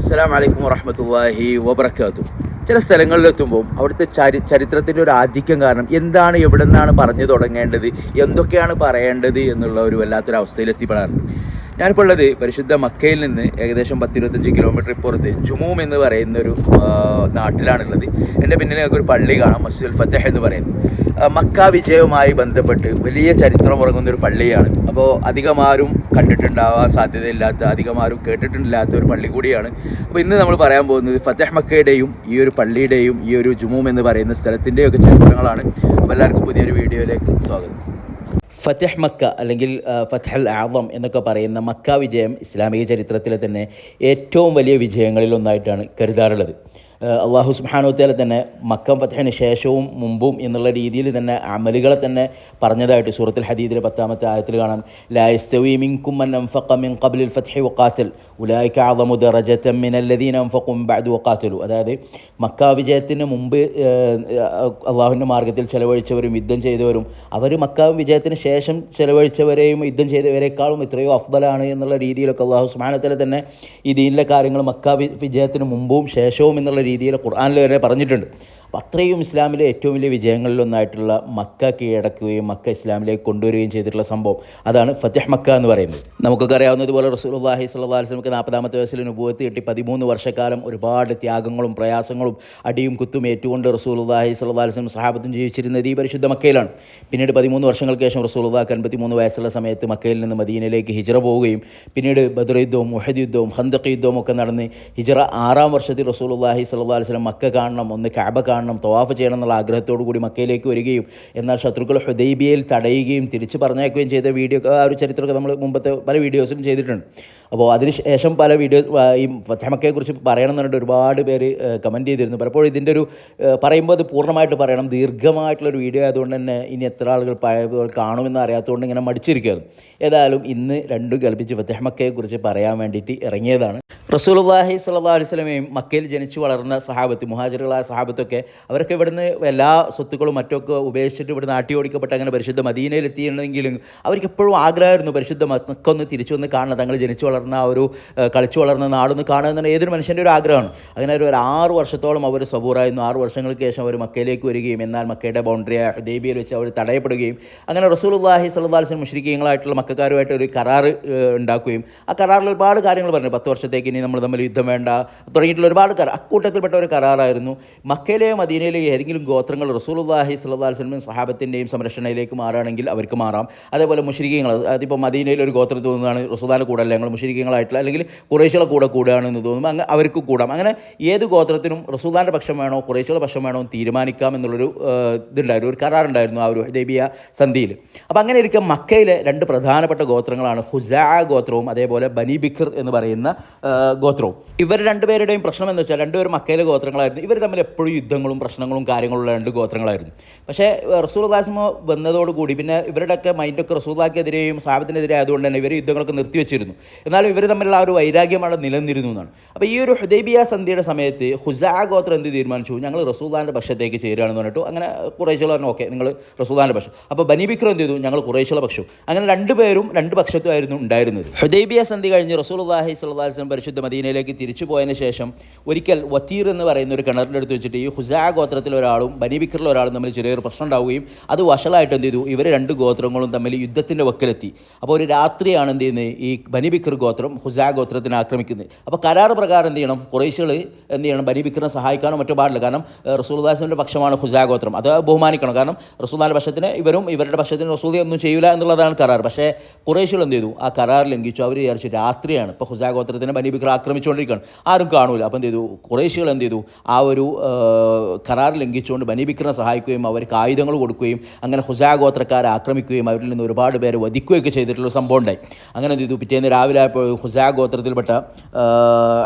അസ്സലാം വലൈക്കും വറഹമത്തല്ലാഹി വബർക്കാത്തു ചില സ്ഥലങ്ങളിലെത്തുമ്പോൾ അവിടുത്തെ ചരി ചരിത്രത്തിന്റെ ഒരു ആധിക്യം കാരണം എന്താണ് എവിടെ നിന്നാണ് പറഞ്ഞു തുടങ്ങേണ്ടത് എന്തൊക്കെയാണ് പറയേണ്ടത് എന്നുള്ള ഒരു വല്ലാത്തൊരു അവസ്ഥയിൽ എത്തിപ്പെടാറുണ്ട് ഞാനിപ്പോൾ ഉള്ളത് പരിശുദ്ധ മക്കയിൽ നിന്ന് ഏകദേശം പത്തിരുപത്തഞ്ച് കിലോമീറ്റർ ഇപ്പുറത്ത് ജുമൂം എന്ന് പറയുന്ന ഒരു നാട്ടിലാണുള്ളത്. എന്റെ പിന്നിൽ ഒരു പള്ളി കാണാം മസ്ജിദുൽ ഫത്തഹ് എന്ന് പറയുന്നത്. മക്ക വിജയവുമായി ബന്ധപ്പെട്ട് വലിയ ചരിത്രം ഉറങ്ങുന്ന ഒരു പള്ളിയാണ്. അപ്പോൾ അധികമാരും കണ്ടിട്ടുണ്ടാവാൻ സാധ്യതയില്ലാത്ത അധികമാരും കേട്ടിട്ടില്ലാത്ത ഒരു പള്ളി കൂടിയാണ്. അപ്പോൾ ഇന്ന് നമ്മൾ പറയാൻ പോകുന്നത് ഫത്തഹ് മക്കയുടെയും ഈ ഒരു പള്ളിയുടെയും ഈ ഒരു ജുമൂം എന്ന് പറയുന്ന സ്ഥലത്തിന്റെയൊക്കെ ചരിത്രങ്ങളാണ്. അപ്പോൾ എല്ലാവർക്കും പുതിയൊരു വീഡിയോയിലേക്ക് സ്വാഗതം. ഫത്തഹ് മക്ക അല്ലെങ്കിൽ ഫത്തഹൽ ആദം എന്നൊക്കെ പറയുന്ന മക്ക വിജയം ഇസ്ലാമിക ചരിത്രത്തിലെ തന്നെ ഏറ്റവും വലിയ വിജയങ്ങളിൽ ഒന്നായിട്ടാണ് കരുതാറുള്ളത്. അള്ളാഹു സുബ്ഹാനഹു തന്നെ മക്കം ഫത്തഹിന് ശേഷവും മുമ്പും എന്നുള്ള രീതിയിൽ തന്നെ അമലുകളെ തന്നെ പറഞ്ഞതായിട്ട് സൂറത്തുൽ ഹദീദിലെ പത്താമത്തെ ആയത്തിൽ കാണാം. ലായസ്തവി മിൻകും മൻ അൻഫഖ മിൻ ഖബ്ലിൽ ഫത്ഹി വഖാത്തൽ. ഉലൈക അഅളമു ദറജതൻ മിനൽ ലദീന അൻഫഖു മിൻ ബഅദു വഖാത്തലു. അതായത് മക്ക വിജയത്തിന് മുമ്പ് അള്ളാഹുവിന്റെ മാർഗത്തിൽ ചെലവഴിച്ചവരും യുദ്ധം ചെയ്തവരും അവർ മക്ക വിജയത്തിന് ശേഷം ചെലവഴിച്ചവരെയും യുദ്ധം ചെയ്തവരെക്കാളും എത്രയോ അഫ്ദലാണ് എന്നുള്ള രീതിയിലൊക്കെ അള്ളാഹു സുബ്ഹാനഹു തന്നെ ഈ ദീനിലെ കാര്യങ്ങൾ മക്ക വിജയത്തിന് മുമ്പും ശേഷവും എന്നുള്ള രീതിയിൽ ഖുർആനിൽ വരെ പറഞ്ഞിട്ടുണ്ട്. അത്രയും ഇസ്ലാമിലെ ഏറ്റവും വലിയ വിജയങ്ങളിലൊന്നായിട്ടുള്ള മക്ക കീഴടക്കുകയും മക്ക ഇസ്ലാമിലേക്ക് കൊണ്ടുവരികയും ചെയ്തിട്ടുള്ള സംഭവം അതാണ് ഫത്തഹ് മക്ക എന്ന് പറയുന്നത്. നമുക്കൊക്കെ അറിയാവുന്നതുപോലെ അലൈഹി വസല്ലമക്ക് നാൽപ്പതാമത്തെ വയസ്സിൽ അനുഭവത്തി കിട്ടി. പതിമൂന്ന് വർഷക്കാലം ഒരുപാട് ത്യാഗങ്ങളും പ്രയാസങ്ങളും അടിയും കുത്തും ഏറ്റുകൊണ്ട് അലൈഹി വസല്ലം സഹാബത്തും ജീവിച്ചിരുന്നത് ഈ പരിശുദ്ധ മക്കയിലാണ്. പിന്നീട് പതിമൂന്ന് വർഷങ്ങൾക്ക് ശേഷം റസൂലുള്ളാഹി അൻപത്തിമൂന്ന് വയസ്സുള്ള സമയത്ത് മക്കയിൽ നിന്ന് മദീനയിലേക്ക് ഹിജറ പോവുകയും പിന്നീട് ബദർ യുദ്ധവും മുഹദ് യുദ്ധവും ഹന്തഖ് യുദ്ധവും ഒക്കെ നടന്ന് ഹിജറ ആറാം വർഷത്തിൽ അലൈഹി വസല്ലം മക്ക കാണണം ഒന്ന് ക്യാബ് കാണണം തവാഫ് ചെയ്യണം എന്നുള്ള ആഗ്രഹത്തോടു കൂടി മക്കയിലേക്ക് വരികയും എന്നാൽ ശത്രുക്കൾ ഹുദൈബിയയിൽ തടയുകയും തിരിച്ചു പറഞ്ഞേക്കുകയും ചെയ്ത വീഡിയോ ആ ഒരു ചരിത്രമൊക്കെ നമ്മൾ മുമ്പത്തെ പല വീഡിയോസിലും ചെയ്തിട്ടുണ്ട്. അപ്പോൾ അതിന് ശേഷം പല വീഡിയോസ് ഈ ചമക്കയെക്കുറിച്ച് പറയണം എന്ന് പറഞ്ഞിട്ട് ഒരുപാട് പേര് കമന്റ് ചെയ്തിരുന്നു. പലപ്പോഴും ഇതിന്റെ ഒരു പറയുമ്പോൾ അത് പൂർണമായിട്ട് പറയണം. ദീർഘമായിട്ടുള്ളൊരു വീഡിയോ ആയതുകൊണ്ട് തന്നെ ഇനി എത്ര ആളുകൾ കാണുമെന്ന് അറിയാത്തതുകൊണ്ട് ഇങ്ങനെ മടിച്ചിരിക്കുകയാണ്. ഏതായാലും ഇന്ന് രണ്ടും കൽപ്പിച്ച് ഫത്തഹമക്കയെക്കുറിച്ച് പറയാൻ വേണ്ടിയിട്ട് ഇറങ്ങിയതാണ്. റസൂലുള്ളാഹി സ്വല്ലല്ലാഹു അലൈഹി വസല്ലമയും മക്കയിൽ ജനിച്ചു വളർന്ന സഹാബത്ത് മുഹാജിറുകളായ സഹാബത്തൊക്കെ അവരൊക്കെ ഇവിടുന്ന് എല്ലാ സ്വത്തുക്കളും മറ്റൊക്കെ ഉപേക്ഷിച്ചിട്ട് ഇവിടെ നാട്ടി ഓടിക്കപ്പെട്ട് അങ്ങനെ പരിശുദ്ധ മദീനയിൽ എത്തിയിട്ടുണ്ടെങ്കിലും അവർക്ക് എപ്പോഴും ആഗ്രഹമായിരുന്നു പരിശുദ്ധ മക്കൊന്ന് തിരിച്ചു വന്ന് കാണണം. തങ്ങൾ ജനിച്ചു വളർന്ന ആ ഒരു കളിച്ചു വളർന്ന നാടൊന്ന് കാണുക എന്നുള്ള ഏതൊരു മനുഷ്യന്റെ ഒരു ആഗ്രഹമാണ്. അങ്ങനെ ഒരു ആറ് വർഷത്തോളം അവർ സബൂറായിരുന്നു. ആറ് വർഷങ്ങൾക്ക് ശേഷം അവർ മക്കയിലേക്ക് വരികയും എന്നാൽ മക്കയുടെ ബൗണ്ടറി ദേബിയിൽ വെച്ച് അവർ തടയപ്പെടുകയും അങ്ങനെ റസൂൽ അള്ളാഹി അലൈഹി മുഷ്രിക്കീങ്ങളായിട്ടുള്ള മക്കാരുമായിട്ട് ഒരു കരാറ് ഉണ്ടാക്കുകയും ആ കരാറിൽ ഒരുപാട് കാര്യങ്ങൾ പറഞ്ഞു. പത്ത് വർഷത്തേക്ക് ഇനി നമ്മൾ തമ്മിൽ യുദ്ധം വേണ്ട തുടങ്ങിയിട്ടുള്ള ഒരുപാട് കരാർ അക്കൂട്ടത്തിൽപ്പെട്ട ഒരു കരാറായിരുന്നു. മക്കയിലെയോ മദീനയിലെയോ ഏതെങ്കിലും ഗോത്രങ്ങൾ അലൈഹി വസല്ലം സഹാബത്തിന്റെയും സംരക്ഷണയിലേക്ക് മാറുകയാണെങ്കിൽ അവർക്ക് മാറാം. അതേപോലെ മുഷ്രിക്കീങ്ങൾ അതിപ്പോൾ മദീനയിൽ ഒരു ഗോത്രത്തിൽ നിന്നാണ് റസൂദാന്റെ കൂടെ അല്ല? ഞങ്ങൾ മുശ്രിക്കീങ്ങളായിട്ടുള്ള അല്ലെങ്കിൽ കുറേശ്ശികളെ കൂടെ കൂടുകയാണെന്ന് തോന്നുമ്പോൾ അങ്ങ് അവർക്ക് കൂടാം. അങ്ങനെ ഏത് ഗോത്രത്തിനും റസൂദാന്റെ പക്ഷം വേണോ കുറേശ്ശികളുടെ പക്ഷം വേണോ തീരുമാനിക്കാം എന്നുള്ളൊരു ഇതുണ്ടായിരുന്നു. ഒരു കരാറുണ്ടായിരുന്നു ആ ഒരു ഹുദൈബിയ സന്ധിയിൽ അപ്പോൾ അങ്ങനെ ഇരിക്കെ മക്കയിലെ രണ്ട് പ്രധാനപ്പെട്ട ഗോത്രങ്ങളാണ് ഹുസാ ഗോത്രവും അതേപോലെ ബനി ബിഖർ എന്ന് പറയുന്ന ഗോത്രവും. ഇവർ രണ്ടുപേരുടെയും പ്രശ്നം എന്ന് വെച്ചാൽ രണ്ടുപേരും മക്കയിലെ ഗോത്രങ്ങളായിരുന്നു. ഇവർ തമ്മിൽ എപ്പോഴും യുദ്ധങ്ങളും പ്രശ്നങ്ങളും കാര്യങ്ങളുള്ള രണ്ട് ഗോത്രങ്ങളായിരുന്നു. പക്ഷേ റസൂൽ ഖാസിമോ വന്നതോടുകൂടി പിന്നെ ഇവരുടെയൊക്കെ മൈൻഡൊക്കെ റസൂദാക്കെതിരെയും സാബത്തിനെതിരെ ആയതുകൊണ്ട് തന്നെ ഇവർ യുദ്ധങ്ങളൊക്കെ നിർത്തിവെച്ചിരുന്നു. എന്നാലും ഇവർ തമ്മിലുള്ള ആ ഒരു വൈരാഗ്യം അവിടെ നിലനിന്നിരുന്നു എന്നാണ്. അപ്പോൾ ഈ ഒരു ഹുദൈബിയ സന്ധിയുടെ സമയത്ത് ഹുസാ ഗോത്രം എന്ത് തീരുമാനിച്ചു? ഞങ്ങൾ റസൂദാന്റെ പക്ഷത്തേക്ക് ചേരുകയാണെന്ന് പറഞ്ഞിട്ട് അങ്ങനെ കുറേശ്ശികൾ പറഞ്ഞു ഓക്കെ നിങ്ങൾ റസൂദാന്റെ പക്ഷം. അപ്പോൾ ബനി ബിക്രം എന്ത് ചെയ്തു? ഞങ്ങൾ കുറേശ്ശികളെ പക്ഷം. അങ്ങനെ രണ്ട് പേരും രണ്ട് പക്ഷത്തുമായിരുന്നു ഉണ്ടായിരുന്നത്. ഹുദൈബിയ സന്ധി കഴിഞ്ഞ് റസൂലുള്ളാഹി അള്ളാഹി വസല്ലം പരിശുദ്ധ മദീനയിലേക്ക് തിരിച്ചു പോയതിന് ശേഷം ഒരിക്കൽ വത്തീർ എന്ന് പറയുന്ന ഒരു കിണറിന്റെ അടുത്ത് വെച്ചിട്ട് ഈ ഹുസാ ഗോത്രത്തിലെ ഒരാളും ബനി ബിക്രിലെ ഒരാളും തമ്മിൽ ചെറിയൊരു പ്രശ്നം ഉണ്ടാവുകയും അത് വഷളായിട്ട് എന്ത് ചെയ്തു? ഇവർ രണ്ട് ഗോത്രങ്ങളും തമ്മിൽ യുദ്ധത്തിന്റെ വക്കിലെത്തി. അപ്പോൾ ഒരു രാത്രിയാണ് എന്ത് ചെയ്യുന്നത്? ഈ ബനി ബിക്ർ ഹുസാ ഗോത്രത്തിനെ ആക്രമിക്കുന്നത് അപ്പോൾ കരാർ പ്രകാരം എന്ത് ചെയ്യണം? കുറേശ്ശികൾ എന്ത് ചെയ്യണം? ബനി സഹായിക്കാനോ മറ്റോ പാടില്ല. കാരണം റസൂൽദാസിന്റെ പക്ഷമാണ് ഹുസാ ഗോത്രം. അത് ബഹുമാനിക്കണം. കാരണം റസൂദാന്റെ പക്ഷത്തിന് ഇവരും ഇവരുടെ പക്ഷത്തിന് റസൂദി ഒന്നും ചെയ്യില്ല എന്നുള്ളതാണ് കരാർ. പക്ഷേ കുറേശ്ശികൾ എന്ത് ചെയ്തു? ആ കരാർ ലംഘിച്ചു. അവർ വിചാരിച്ചു രാത്രിയാണ്. ഇപ്പോൾ ഹുസാ ഗോത്രത്തിനെ ബനി ആക്രമിച്ചുകൊണ്ടിരിക്കുകയാണ്. ആരും കാണൂല. അപ്പോൾ എന്ത് ചെയ്തു? കുറേശ്ശികൾ എന്ത് ചെയ്തു? ആ ഒരു കരാർ ലംഘിച്ചുകൊണ്ട് ബനി സഹായിക്കുകയും അവർക്ക് ആയുധങ്ങൾ കൊടുക്കുകയും അങ്ങനെ ഹുസാ ഗോത്രക്കാരെ ആക്രമിക്കുകയും അവരിൽ നിന്ന് ഒരുപാട് പേരെ വധിക്കുകയൊക്കെ ചെയ്തിട്ടുള്ള സംഭവം ഉണ്ടായി. അങ്ങനെ എന്ത് ചെയ്തു? പിറ്റേന്ന് രാവിലെ ആയപ്പോൾ ഹുസാ ഗോത്രത്തിൽപ്പെട്ട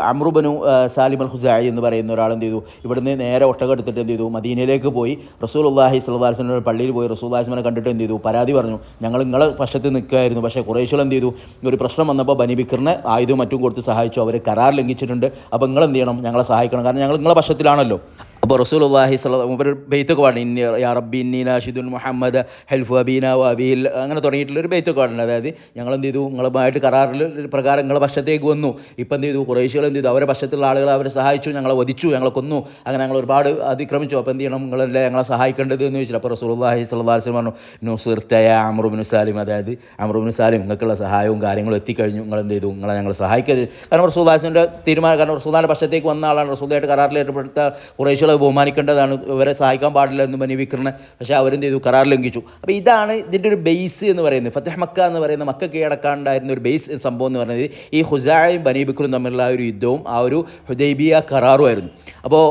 അമ്രുബനു സാലിം അൽ എന്ന് പറയുന്ന ഒരാൾ എന്ത് ചെയ്തു? ഇവിടുന്ന് നേരെ ഒട്ടകം എടുത്തിട്ട് എന്ത് ചെയ്തു? മദീനയിലേക്ക് പോയി. റസൂൽ അള്ളാഹി സ്വലാസ്ലിന്റെ പള്ളിയിൽ പോയി. റസൂൽ അള്ളാഹിസ്മനെ കണ്ടിട്ട് എന്ത് ചെയ്തു? പരാതി പറഞ്ഞു. ഞങ്ങൾ നിങ്ങളെ പക്ഷത്ത് നിൽക്കുകയായിരുന്നു. പക്ഷേ കുറേശ്ശികൾ എന്ത് ചെയ്തു? ഒരു പ്രശ്നം വന്നപ്പോൾ ബനി ബിക്കറിനെ ആയുധവും മറ്റും കൊടുത്ത് സഹായിച്ചു. അവർ കരാർ ലംഘിച്ചിട്ടുണ്ട്. അപ്പോൾ നിങ്ങൾ എന്ത് ചെയ്യണം? ഞങ്ങളെ സഹായിക്കണം. കാരണം ഞങ്ങൾ നിങ്ങളെ പക്ഷത്തിലാണല്ലോ അപ്പോൾ റസൂലുള്ളാഹി സ്വല ഒരു ബെയ്ത്തൊക്കെ പാടും ഇന്നി യാ റബ്ബി ഇന്നി നാഷിദുൻ മുഹമ്മദ് ഹെൽഫു അബീന വബീൽ അങ്ങനെ തുടങ്ങിയിട്ടുള്ള ഒരു ബെയ്ത്തൊക്കെ അതായത് ഞങ്ങൾ എന്ത് ചെയ്തു നിങ്ങളുമായിട്ട് കരാറിൽ പ്രകാരം നിങ്ങളെ പക്ഷത്തേക്ക് വന്നു. ഇപ്പം എന്ത് ചെയ്തു കുറേശ്ശികൾ എന്ത് ചെയ്തു അവരെ പക്ഷത്തുള്ള ആളുകൾ അവരെ സഹായിച്ചു ഞങ്ങളെ വധിച്ചു ഞങ്ങളെ കൊന്നു. അങ്ങനെ ഞങ്ങൾ ഒരുപാട് അതിക്രമിച്ചു. അപ്പോൾ എന്ത് ചെയ്യണം നിങ്ങളല്ലേ ഞങ്ങളെ സഹായിക്കേണ്ടത് എന്ന് ചോദിച്ചു അപ്പോൾ റസൂലുള്ളാഹി അള്ളാഹി സ്വല്ലാ വസ്ലം പറഞ്ഞു നുസിർത്തയ അമറുബിൻ സാലിം. അതായത് അമറുബിൻ സാലിം നിങ്ങൾക്കുള്ള സഹായവും കാര്യങ്ങളും എത്തിക്കഴിഞ്ഞു. നിങ്ങൾ എന്ത് ചെയ്തു നിങ്ങളെ ഞങ്ങൾ സഹായിക്കരുത്. കാരണം റസൂദാസിന്റെ തീരുമാനം കാരണം റസൂദാന്റെ പക്ഷത്തേക്ക് വന്ന ആളാണ്. റസൂദായിട്ട് കരാറിൽ ഏർപ്പെടുത്ത കുറേശ്ശികളെ ബഹുമാനിക്കേണ്ടതാണ്. ഇവരെ സഹായിക്കാൻ പാടില്ല എന്ന് പറഞ്ഞ് വിക്രണ് പക്ഷേ അവരെന്ത് ചെയ്തു? കരാർ ലംഘിച്ചു. അപ്പോൾ ഇതാണ് ഇതിന്റെ ഒരു ബേസ് എന്ന് പറയുന്നത്. ഫത്തഹ് മക്ക എന്ന് പറയുന്ന മക്ക കീഴടക്കാണ്ടായിരുന്ന ഒരു ബേസ് സംഭവം എന്ന് പറയുന്നത് ഈ ഹുസായും ബനീബിക്കറും തമ്മിലുള്ള ആ ഒരു യുദ്ധവും ആ ഒരു ഹുദൈബിയ കരാറുമായിരുന്നു അപ്പോൾ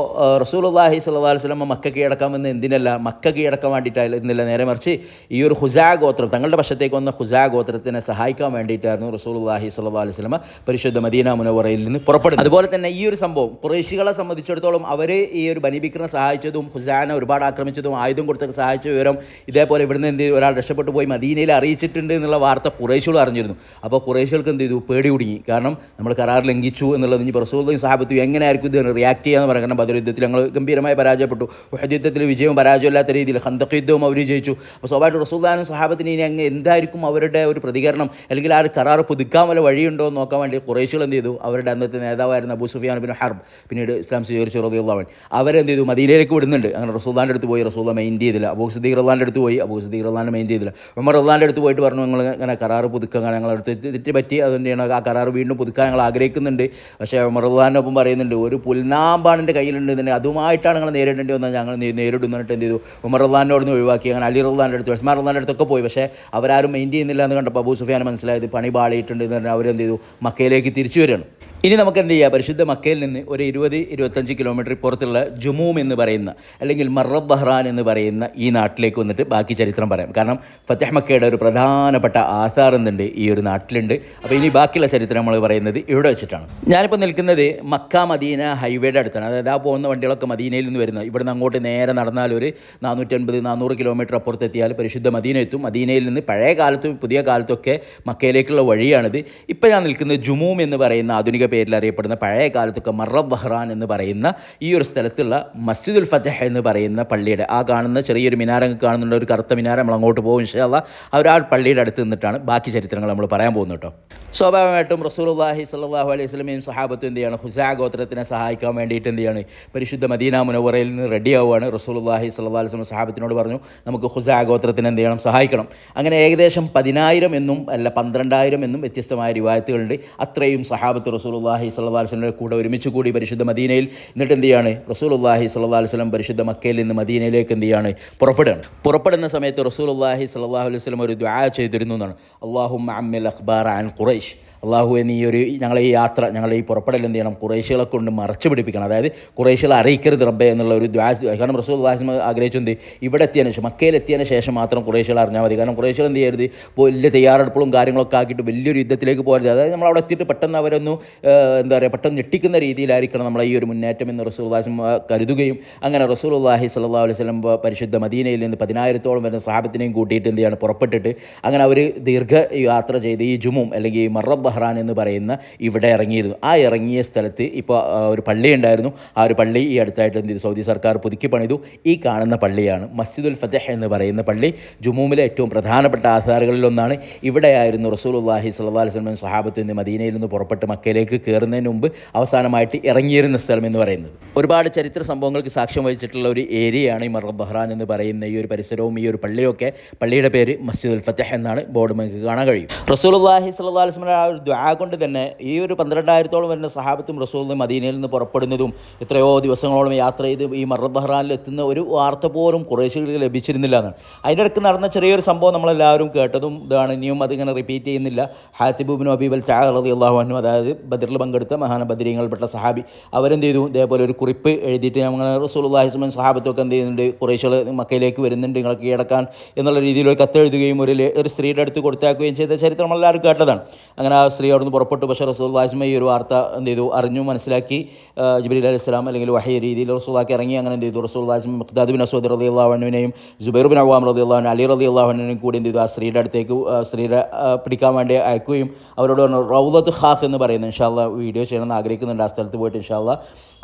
റസൂൽ അള്ളാഹി സ്വല്ലാ വസ്ലമ മക്ക കീഴടക്കാമെന്ന് എന്തിനല്ല? മക്ക കീഴടക്കാൻ വേണ്ടിയിട്ടായിരുന്നില്ല നേരെ മറിച്ച് ഈ ഒരു ഹുസാ ഗോത്രം തങ്ങളുടെ പക്ഷത്തേക്ക് വന്ന ഹുസാ ഗോത്രത്തിനെ സഹായിക്കാൻ വേണ്ടിയിട്ടായിരുന്നു റസൂൽ അള്ളാഹി സ്വല്ലാ സ്വലമ പരിശുദ്ധ മദീന മുനവറയിൽ നിന്ന് പുറപ്പെടുന്നത്. അതുപോലെ തന്നെ ഈ ഒരു സംഭവം കുറേശികളെ സംബന്ധിച്ചിടത്തോളം അവർ ഈ ഒരു ബനിബിക്കറിനെ സഹായിച്ചതും ഹുസാനെ ഒരുപാട് ആക്രമിച്ചതും ആയുധം കൊടുത്തൊക്കെ സഹായിച്ച വിവരം ഇതേപോലെ ഇവിടുന്ന് എന്ത് ഒരാൾ രക്ഷപ്പെട്ടു പോയി മദീനയിൽ അറിയിച്ചിട്ടുണ്ട് എന്നുള്ള വാർത്ത കുറേശുകൾ അറിഞ്ഞിരുന്നു. അപ്പോൾ കുറേശുകൾക്ക് എന്ത് ചെയ്തു? പേടി കുടുങ്ങി. കാരണം നമ്മൾ കരാർ ലംഘിച്ചു എന്നുള്ളത് ഇനി റസൂലും സാഹബത്തും എങ്ങനെയായിരിക്കും ഇത് റിയാക്ട് ചെയ്യാന്ന് പറയാം കാരണം ബദർ യുദ്ധത്തിൽ ഞങ്ങൾ ഗംഭീരമായി പരാജയപ്പെട്ടു. യുദ്ധത്തിൽ വിജയവും പരാജയമില്ലാത്ത രീതിയിൽ ഹന്തക്ക് യുദ്ധവും അവർ ജയിച്ചു അപ്പോൾ സ്വാഭാവിക റസൂദാനും സഹാബത്തിന് ഇനി അങ്ങ് എന്തായിരിക്കും അവരുടെ ഒരു പ്രതികരണം? അല്ലെങ്കിൽ ആ ഒരു കരാർ പുതുക്കാൻ വല്ല വഴിയുണ്ടോ എന്ന് നോക്കാൻ വേണ്ടി കുറേശുകൾ എന്ത് ചെയ്തു? അവരുടെ അന്നത്തെ നേതാവായിരുന്ന അബൂ സുഫിയാൻ ബിൻ ഹർബ് പിന്നീട് ഇസ്ലാം സ്വീകരിച്ചു റബിയുള്ളവൻ അവരെന്ത് ചെയ്തു മദീനയിലേക്ക് വിടുന്നുണ്ട്. അങ്ങനെ റസൂദാന്റെ അടുത്ത് പോയി. റസൂദ മെയിൻ ചെയ്തില്ല. അബൂ സദീഖ് റഹ്ലാന്റെ അടുത്ത് പോയി. അബൂ സദീഖ് റഹ്ലാൻ മെയിൻ ചെയ്തില്ല. ഉമർ റഹ്ലാന്റെ അടുത്ത് പോയിട്ട് പറഞ്ഞു ഞങ്ങൾ ഇങ്ങനെ കരാർ പുതുക്കാൻ ഞങ്ങളടുത്ത് തെറ്റ് പറ്റി അതുകൊണ്ടാണ് ആ കരാർ വീണ്ടും പുതുക്കാൻ ഞങ്ങൾ ആഗ്രഹിക്കുന്നുണ്ട്. പക്ഷേ ഉമർ റഹ്ലാനൊപ്പം പറയുന്നുണ്ട് ഒരു പുൽനാമ്പാണിന്റെ കയ്യിലുണ്ട് തന്നെ അതുമായിട്ടാണ് ഞങ്ങൾ നേരിടേണ്ടി വന്നാൽ ഞങ്ങൾ നേരിടുന്നിട്ട് എന്ത് ചെയ്തു? ഉമർ റഹ്ലാനോട് ഒഴിവാക്കി. അങ്ങനെ അലി റഹ്ലാന്റെ അടുത്ത് ഉസ്മാൻ റഹ്ലാന്റെ അടുത്തൊക്കെ പോയി. പക്ഷേ അവരാരും മെയിൻ ചെയ്യുന്നില്ല എന്ന് കണ്ടപ്പോൾ അബൂ സുഫിയാൻ മനസ്സിലായത് പണി പാളിയിട്ടുണ്ട് എന്ന് പറഞ്ഞാൽ അവരെന്ത് ചെയ്തു? മക്കയിലേക്ക് തിരിച്ചു വരികയാണ്. ഇനി നമുക്ക് എന്ത് ചെയ്യാം? പരിശുദ്ധ മക്കയിൽ നിന്ന് ഒരു ഇരുപത് ഇരുപത്തഞ്ച് കിലോമീറ്റർ പുറത്തുള്ള ജുമൂം എന്ന് പറയുന്ന അല്ലെങ്കിൽ മറബ് ബഹ്റാൻ എന്ന് പറയുന്ന ഈ നാട്ടിലേക്ക് വന്നിട്ട് ബാക്കി ചരിത്രം പറയാം. കാരണം ഫത്തഹ് മക്കയുടെ ഒരു പ്രധാനപ്പെട്ട ആധാർ എന്നുണ്ട് ഈ ഒരു നാട്ടിലുണ്ട്. അപ്പോൾ ഇനി ബാക്കിയുള്ള ചരിത്രം നമ്മൾ പറയുന്നത് ഇവിടെ വെച്ചിട്ടാണ്. ഞാനിപ്പോൾ നിൽക്കുന്നത് മക്ക മദീന ഹൈവേയുടെ അടുത്താണ്. അതായത് ആ പോകുന്ന വണ്ടികളൊക്കെ മദീനയിൽ നിന്ന് വരുന്നത്. ഇവിടുന്ന് അങ്ങോട്ട് നേരെ നടന്നാൽ ഒരു നാനൂറ്റൻപത് നാനൂറ് കിലോമീറ്റർ അപ്പുറത്തെത്തിയാൽ പരിശുദ്ധ മദീന എത്തും. മദീനയിൽ നിന്ന് പഴയ കാലത്തും പുതിയ കാലത്തൊക്കെ മക്കയിലേക്കുള്ള വഴിയാണിത്. ഇപ്പോൾ ഞാൻ നിൽക്കുന്നത് ജുമൂം എന്ന് പറയുന്ന ആധുനിക പേരിൽ അറിയപ്പെടുന്ന പഴയ കാലത്തൊക്കെ മറബ് ബഹ്റാൻ എന്ന് പറയുന്ന ഈ ഒരു സ്ഥലത്തുള്ള മസ്ജിദുൽ ഫത്തഹ് എന്ന് പറയുന്ന പള്ളിയുടെ ആ കാണുന്ന ചെറിയൊരു മിനാരം കാണുന്നുണ്ട് ഒരു കറുത്ത മിനാരം നമ്മൾ അങ്ങോട്ട് പോകും ഇൻഷാല്ല അവർ ആ പള്ളിയുടെ അടുത്ത് നിന്നിട്ടാണ് ബാക്കി ചരിത്രങ്ങൾ നമ്മൾ പറയാൻ പോകുന്നത് കേട്ടോ. സ്വാഭാവികമായിട്ടും റസൂലുള്ളാഹി സ്വല്ലല്ലാഹു അലൈഹി സ്വലമയും സഹാബത്തും എന്ത് ചെയ്യാണ്? ഹുസാ ഗോത്രത്തിനെ സഹായിക്കാൻ വേണ്ടിയിട്ട് എന്ത് ചെയ്യാണ്? പരിശുദ്ധ മദീന മുനവറയിൽ നിന്ന് റെഡി ആവുകയാണ്. റസൂലുള്ളാഹി സ്വല്ലല്ലാഹു അലൈഹി വസല്ലം സഹാബത്തിനോട് പറഞ്ഞു നമുക്ക് ഹുസാ ഗോത്രത്തിനെ എന്ത് ചെയ്യണം? സഹായിക്കണം. അങ്ങനെ ഏകദേശം പതിനായിരം എന്നും അല്ല പന്ത്രണ്ടായിരം എന്നും വ്യത്യസ്തമായ രൂപായത്തുകളുണ്ട് അത്രയും സഹാബത്ത് റസൂലുള്ളാഹി സ്വല്ലല്ലാഹു അലൈഹി വസല്ലം കൂടെ ഒരുമിച്ച് കൂടി പരിശുദ്ധ മദീനയിൽ എന്നിട്ട് എന്ത് ചെയ്യാണ്? സ്വല്ലല്ലാഹു അലൈഹി വസല്ലം പരിശുദ്ധ മക്കയിൽ നിന്ന് മദീനയിലേക്ക് എന്ത് ചെയ്യാണ്? പുറപ്പെടുകയാണ്. പുറപ്പെടുന്ന സമയത്ത് റസൂലുള്ളാഹി സ്വല്ലല്ലാഹു അലൈഹി വസല്ലം ഒരു ദുആ ചെയ്തിരുന്നു എന്നാണ്. അള്ളാഹു അമ്മിൽ അഖ്ബാർ അൻ ഖുറൈഷ് അള്ളാഹു എന്നീ ഒരു ഞങ്ങളെ ഈ യാത്ര ഞങ്ങളെ ഈ പുറപ്പെടൽ എന്ത് ചെയ്യണം? കുറേശ്ശികളെ കൊണ്ട് മറച്ചു പിടിപ്പിക്കണം. അതായത് കുറേശികളെ അറിയിക്കരുത് റബ്ബെ എന്നുള്ള ഒരു ദ്വാസ് കാരണം റസൂൽ ദാസിമ ആഗ്രഹിച്ചെന്ത് ഇവിടെ എത്തിയതിന് ശേഷം മക്കയിലെത്തിയതിന് ശേഷം മാത്രം കുറേശ്ശികൾ അറിഞ്ഞാൽ മതി. കാരണം കുറേശ്ശികൾ എന്ത് ചെയ്യരുത്? വലിയ തയ്യാറെടുപ്പുകളും കാര്യങ്ങളൊക്കെ ആക്കിയിട്ട് വലിയൊരു യുദ്ധത്തിലേക്ക് പോകരുത്. അതായത് നമ്മൾ അവിടെ എത്തിയിട്ട് പെട്ടെന്ന് അവരൊന്ന് എന്താ പറയുക പെട്ടെന്ന് ഞെട്ടിക്കുന്ന രീതിയിലായിരിക്കണം നമ്മളെ ഈ ഒരു മുന്നേറ്റം എന്ന് റസൂൽ ദാസിമ കരുതുകയും. അങ്ങനെ റസൂൽ അള്ളാഹി സല്ലാ അലൈഹി സ്വലം പരിശുദ്ധ മദീനയിൽ നിന്ന് പതിനായിരത്തോളം വരുന്ന സാഹബത്തിനെയും കൂട്ടിയിട്ട് എന്ത് ചെയ്യാണ്? പുറപ്പെട്ടിട്ട് അങ്ങനെ അവർ ദീർഘ യാത്ര ചെയ്ത് ഈ ജുമും അല്ലെങ്കിൽ മറബ് ബഹ്റാൻ എന്ന് പറയുന്ന ഇവിടെ ഇറങ്ങിയിരുന്നു. ആ ഇറങ്ങിയ സ്ഥലത്ത് ഇപ്പോൾ ഒരു പള്ളി ഉണ്ടായിരുന്നു. ആ ഒരു പള്ളി ഈ അടുത്തായിട്ട് എന്ത് സൗദി സർക്കാർ പുതുക്കി പണിതു. ഈ കാണുന്ന പള്ളിയാണ് മസ്ജിദുൽ ഫതഹ് എന്ന് പറയുന്ന പള്ളി. ജുമൂമിലെ ഏറ്റവും പ്രധാനപ്പെട്ട ആധാറുകളിലൊന്നാണ് ഇവിടെയായിരുന്നു റസൂലുള്ളാഹി അള്ളാഹി അലൈഹി വസല്ലം സഹാബത്ത് നിന്ന് മദീനയിൽ നിന്ന് പുറപ്പെട്ട് മക്കയിലേക്ക് കയറുന്നതിന് മുമ്പ് അവസാനമായിട്ട് ഇറങ്ങിയിരുന്ന സ്ഥലം എന്ന് പറയുന്നത്. ഒരുപാട് ചരിത്ര സംഭവങ്ങൾക്ക് സാക്ഷ്യം വഹിച്ചിട്ടുള്ള ഒരു ഏരിയയാണ് ഈ മറ ബഹ്റാൻ എന്ന് പറയുന്ന ഈ ഒരു പരിസരവും ഈ ഒരു പള്ളിയൊക്കെ. പള്ളിയുടെ പേര് മസ്ജിദുൽ ഫത്തഹ് എന്നാണ്. ബോർഡ് നമുക്ക് കാണാൻ കഴിയും. റസൂൽ അള്ളാഹി വസല്ലം ആ ദ്വാ കൊണ്ട് തന്നെ ഈ ഒരു പന്ത്രണ്ടായിരത്തോളം വരുന്ന സഹാബത്തും റസൂലും മദീനയിൽ നിന്ന് പുറപ്പെടുന്നതും എത്രയോ ദിവസങ്ങളോളം യാത്ര ചെയ്ത് ഈ മറബ് ബഹ്റാനിൽ എത്തുന്ന ഒരു വാർത്ത പോലും കുറേശ്ശികൾക്ക് ലഭിച്ചിരുന്നില്ല എന്നാണ്. അതിന്റെ ഇടയ്ക്ക് നടന്ന ചെറിയൊരു സംഭവം നമ്മളെല്ലാവരും കേട്ടതും ഇതാണ്. ഇനിയും അതിങ്ങനെ റിപ്പീറ്റ് ചെയ്യുന്നില്ല. ഹാത്തിബുബിൻ അബീബൽ ചാഹി അള്ളാഹു അനു അതായത് ബദറിൽ പങ്കെടുത്ത മഹാന ബദരീങ്ങളിൽപ്പെട്ട സഹാബി അവരെന്ത് ചെയ്തു ഇതേപോലെ ഒരു കുറിപ്പ് എഴുതിയിട്ട് ഞങ്ങൾ റസൂലുള്ളാഹിസ്മൻ സഹാബത്തൊക്കെ എന്ത് ചെയ്യുന്നുണ്ട് കുറേശ്ശികൾ മക്കയിലേക്ക് വരുന്നുണ്ട് നിങ്ങൾ കീഴടക്കാൻ എന്നുള്ള രീതിയിൽ ഒരു കത്ത് എഴുതുകയും ഒരു ഒരു സ്ത്രീയുടെ അടുത്ത് കൊടുത്താക്കുകയും ചെയ്ത ചരിത്രം എല്ലാവരും കേട്ടതാണ്. അങ്ങനെ ആ സ്ത്രീ അവിടുന്ന് പുറപ്പെട്ടു. പക്ഷേ റസൂൽസ്മ ഈ ഒരു വാർത്ത എന്ത് ചെയ്തു? അറിഞ്ഞു മനസ്സിലാക്കി. ജിബിലി അലൈഹി സ്വലാം അല്ലെങ്കിൽ വഹിയ രീതിയിൽ റസൂലാക്കി ഇറങ്ങി അങ്ങനെ എന്ത് ചെയ്തു? റസൂൽസ്മ മുഖ്താദ് ബിൻ അസൂദ് റതി അള്ളാഹുവിനെയും ജുബൈർ ബിൻ അവാം റതി അള്ളാഹുൻ അലി റതി അള്ളാഹുവിനെയും കൂടി എന്ത് ചെയ്തു? ആ സ്ത്രീയുടെ അടുത്തേക്ക് സ്ത്രീയുടെ പിടിക്കാൻ വേണ്ടി അയക്കുകയും അവരോട് പറഞ്ഞു റൗലത്ത് ഖാസ് എന്ന് പറയുന്നത് ഇൻഷാല്ല വീഡിയോ ചെയ്യണമെന്ന് ആഗ്രഹിക്കുന്നുണ്ട്. ആ സ്ഥലത്ത് പോയിട്ട് ഇൻഷാല്ല